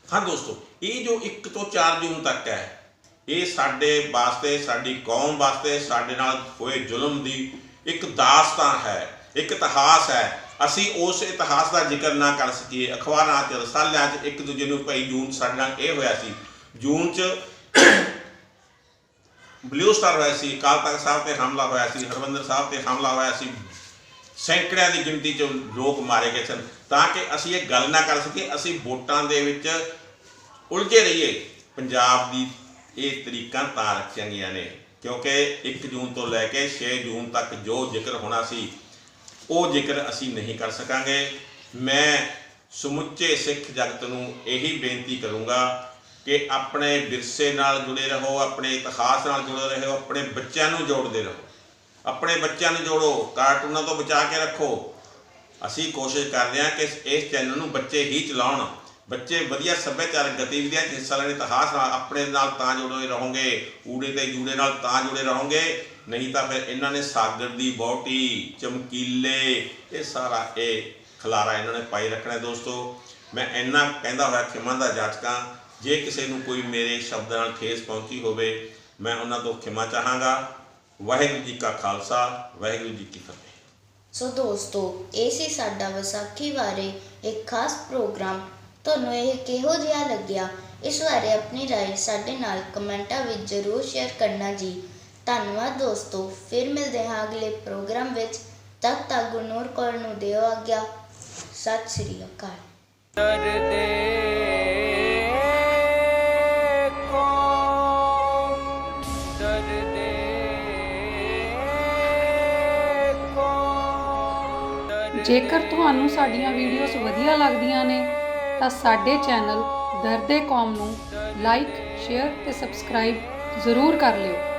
ਹਾਂ ਦੋਸਤੋ, ਇਹ ਜੋ 1 ਤੋਂ 4 ਜੂਨ ਤੱਕ ਹੈ, ਇਹ ਸਾਡੇ ਵਾਸਤੇ, ਸਾਡੀ ਕੌਮ ਵਾਸਤੇ, ਸਾਡੇ ਨਾਲ ਹੋਏ ਜ਼ੁਲਮ ਦੀ ਇੱਕ ਦਾਸਤਾਂ ਹੈ, ਇੱਕ ਇਤਿਹਾਸ ਹੈ। ਅਸੀਂ ਉਸ ਇਤਿਹਾਸ ਦਾ ਜ਼ਿਕਰ ਨਾ ਕਰ ਸਕੀਏ। ਅਖਬਾਰਾਂ 'ਚ ਰਸਾਲਿਆਂ 'ਚ ਇੱਕ ਦੂਜੇ ਨੂੰ ਭਾਈ ਜੂਨ ਸਾਡੇ ਨਾਲ ਇਹ ਹੋਇਆ ਸੀ। ਜੂਨ 'ਚ ਬਲੂ ਸਟਾਰ ਹੋਇਆ ਸੀ, ਅਕਾਲ ਤਖਤ ਸਾਹਿਬ ਤੇ ਹਮਲਾ ਹੋਇਆ ਸੀ, ਹਰਮੰਦਰ ਸਾਹਿਬ ਤੇ ਹਮਲਾ ਹੋਇਆ ਸੀ। ਸੈਂਕੜਿਆਂ ਦੀ ਗਿਣਤੀ 'ਚ ਲੋਕ ਮਾਰੇ ਗਏ ਸਨ। ਤਾਂ ਕਿ ਅਸੀਂ ਇਹ ਗੱਲ ਨਾ ਕਰ ਸਕੀਏ, ਅਸੀਂ ਵੋਟਾਂ ਦੇ ਵਿੱਚ ਉਲਝੇ ਰਹੀਏ। ਪੰਜਾਬ ਦੀ ਇਹ ਤਰੀਕਾਂ ਤਾਂ ਰੱਖੀਆਂ ਗਈਆਂ ਨੇ। ਕਿਉਂਕਿ 1 ਜੂਨ ਤੋਂ ਲੈ ਕੇ 6 ਜੂਨ ਤੱਕ ਜੋ ਜ਼ਿਕਰ ਹੋਣਾ ਸੀ, ਉਹ ਜ਼ਿਕਰ ਅਸੀਂ ਨਹੀਂ ਕਰ ਸਕਾਂਗੇ। ਮੈਂ ਸਮੁੱਚੇ ਸਿੱਖ ਜਗਤ ਨੂੰ ਇਹੀ ਬੇਨਤੀ ਕਰੂੰਗਾ ਕਿ ਆਪਣੇ ਵਿਰਸੇ ਨਾਲ ਜੁੜੇ ਰਹੋ, ਆਪਣੇ ਇਤਿਹਾਸ ਨਾਲ ਜੁੜੇ ਰਹੋ, ਆਪਣੇ ਬੱਚਿਆਂ ਨੂੰ ਜੋੜਦੇ ਰਹੋ। ਆਪਣੇ ਬੱਚਿਆਂ ਨੂੰ ਜੋੜੋ, ਕਾਰਟੂਨਾਂ ਤੋਂ ਬਚਾ ਕੇ ਰੱਖੋ। ਅਸੀਂ ਕੋਸ਼ਿਸ਼ ਕਰਦੇ ਹਾਂ ਕਿ ਇਸ ਚੈਨਲ ਨੂੰ ਬੱਚੇ ਹੀ ਚਲਾਉਣ। ਬੱਚੇ ਵਧੀਆ ਸੱਭਿਆਚਾਰਕ ਗਤੀਵਿਧੀਆਂ 'ਚ ਹਿੱਸਾ ਲੈਣ ਇਤਿਹਾਸ ਨਾਲ ਆਪਣੇ ਨਾਲ ਤਾਂ ਜੁੜੇ ਰਹੋਗੇ, ਊੜੇ ਤੇ ਜੂੜੇ ਨਾਲ ਤਾਂ ਜੁੜੇ ਰਹੋਗੇ, ਨਹੀਂ ਤਾਂ ਫਿਰ ਇਹਨਾਂ ਨੇ ਸਾਗਰ ਦੀ ਬੋਟੀ ਚਮਕੀਲੇ, ਇਹ ਸਾਰਾ ਇਹ ਖਲਾਰਾ ਇਹਨਾਂ ਨੇ ਪਾਈ ਰੱਖਣਾ ਦੋਸਤੋ। ਮੈਂ ਇੰਨਾ ਕਹਿੰਦਾ ਹੋਇਆ ਖਿਮਾ ਦਾ ਜਾਚਕਾਂ, ਜੇ ਕਿਸੇ ਨੂੰ ਕੋਈ ਮੇਰੇ ਸ਼ਬਦ ਨਾਲ ਠੇਸ ਪਹੁੰਚੀ ਹੋਵੇ, ਮੈਂ ਉਹਨਾਂ ਤੋਂ ਖਿਮਾ ਚਾਹਾਂਗਾ। ਵਾਹਿਗੁਰੂ ਜੀ ਕਾ ਖਾਲਸਾ, ਵਾਹਿਗੁਰੂ ਜੀ ਕੀ ਫਤਿਹ। ਸੋ ਦੋਸਤੋ, ਇਹ ਸੀ ਸਾਡਾ ਵਿਸਾਖੀ ਬਾਰੇ ਇੱਕ ਖਾਸ ਪ੍ਰੋਗਰਾਮ ਤੁਹਾਨੂੰ ਇਹ ਕਿਹੋ ਜਿਹਾ ਲੱਗਿਆ ਇਸ ਬਾਰੇ ਆਪਣੀ رائے ਸਾਡੇ ਨਾਲ ਕਮੈਂਟਾਂ ਵਿੱਚ ਜ਼ਰੂਰ ਸ਼ੇਅਰ ਕਰਨਾ ਜੀ ਧੰਨਵਾਦ ਦੋਸਤੋ ਫਿਰ ਮਿਲਦੇ ਹਾਂ ਅਗਲੇ ਪ੍ਰੋਗਰਾਮ ਵਿੱਚ ਤਦ ਤੱਕ ਗੁਰਨੂਰ ਕੌਰ ਨੂੰ ਦਿਓ ਆਗਿਆ ਸਤਿ ਸ੍ਰੀ ਅਕਾਲ ਡਰਦੇ ਕੌਣ ਡਰਦੇ ਕੌਣ ਡਰਦੇ ਜੇਕਰ ਤੁਹਾਨੂੰ ਸਾਡੀਆਂ ਵੀਡੀਓਜ਼ ਵਧੀਆ ਲੱਗਦੀਆਂ ਨੇ ਤਾਂ ਸਾਡੇ ਚੈਨਲ ਦਰਦੇ ਕੌਮ ਨੂੰ ਲਾਈਕ ਸ਼ੇਅਰ ਤੇ ਸਬਸਕ੍ਰਾਈਬ ਜ਼ਰੂਰ ਕਰ ਲਿਓ।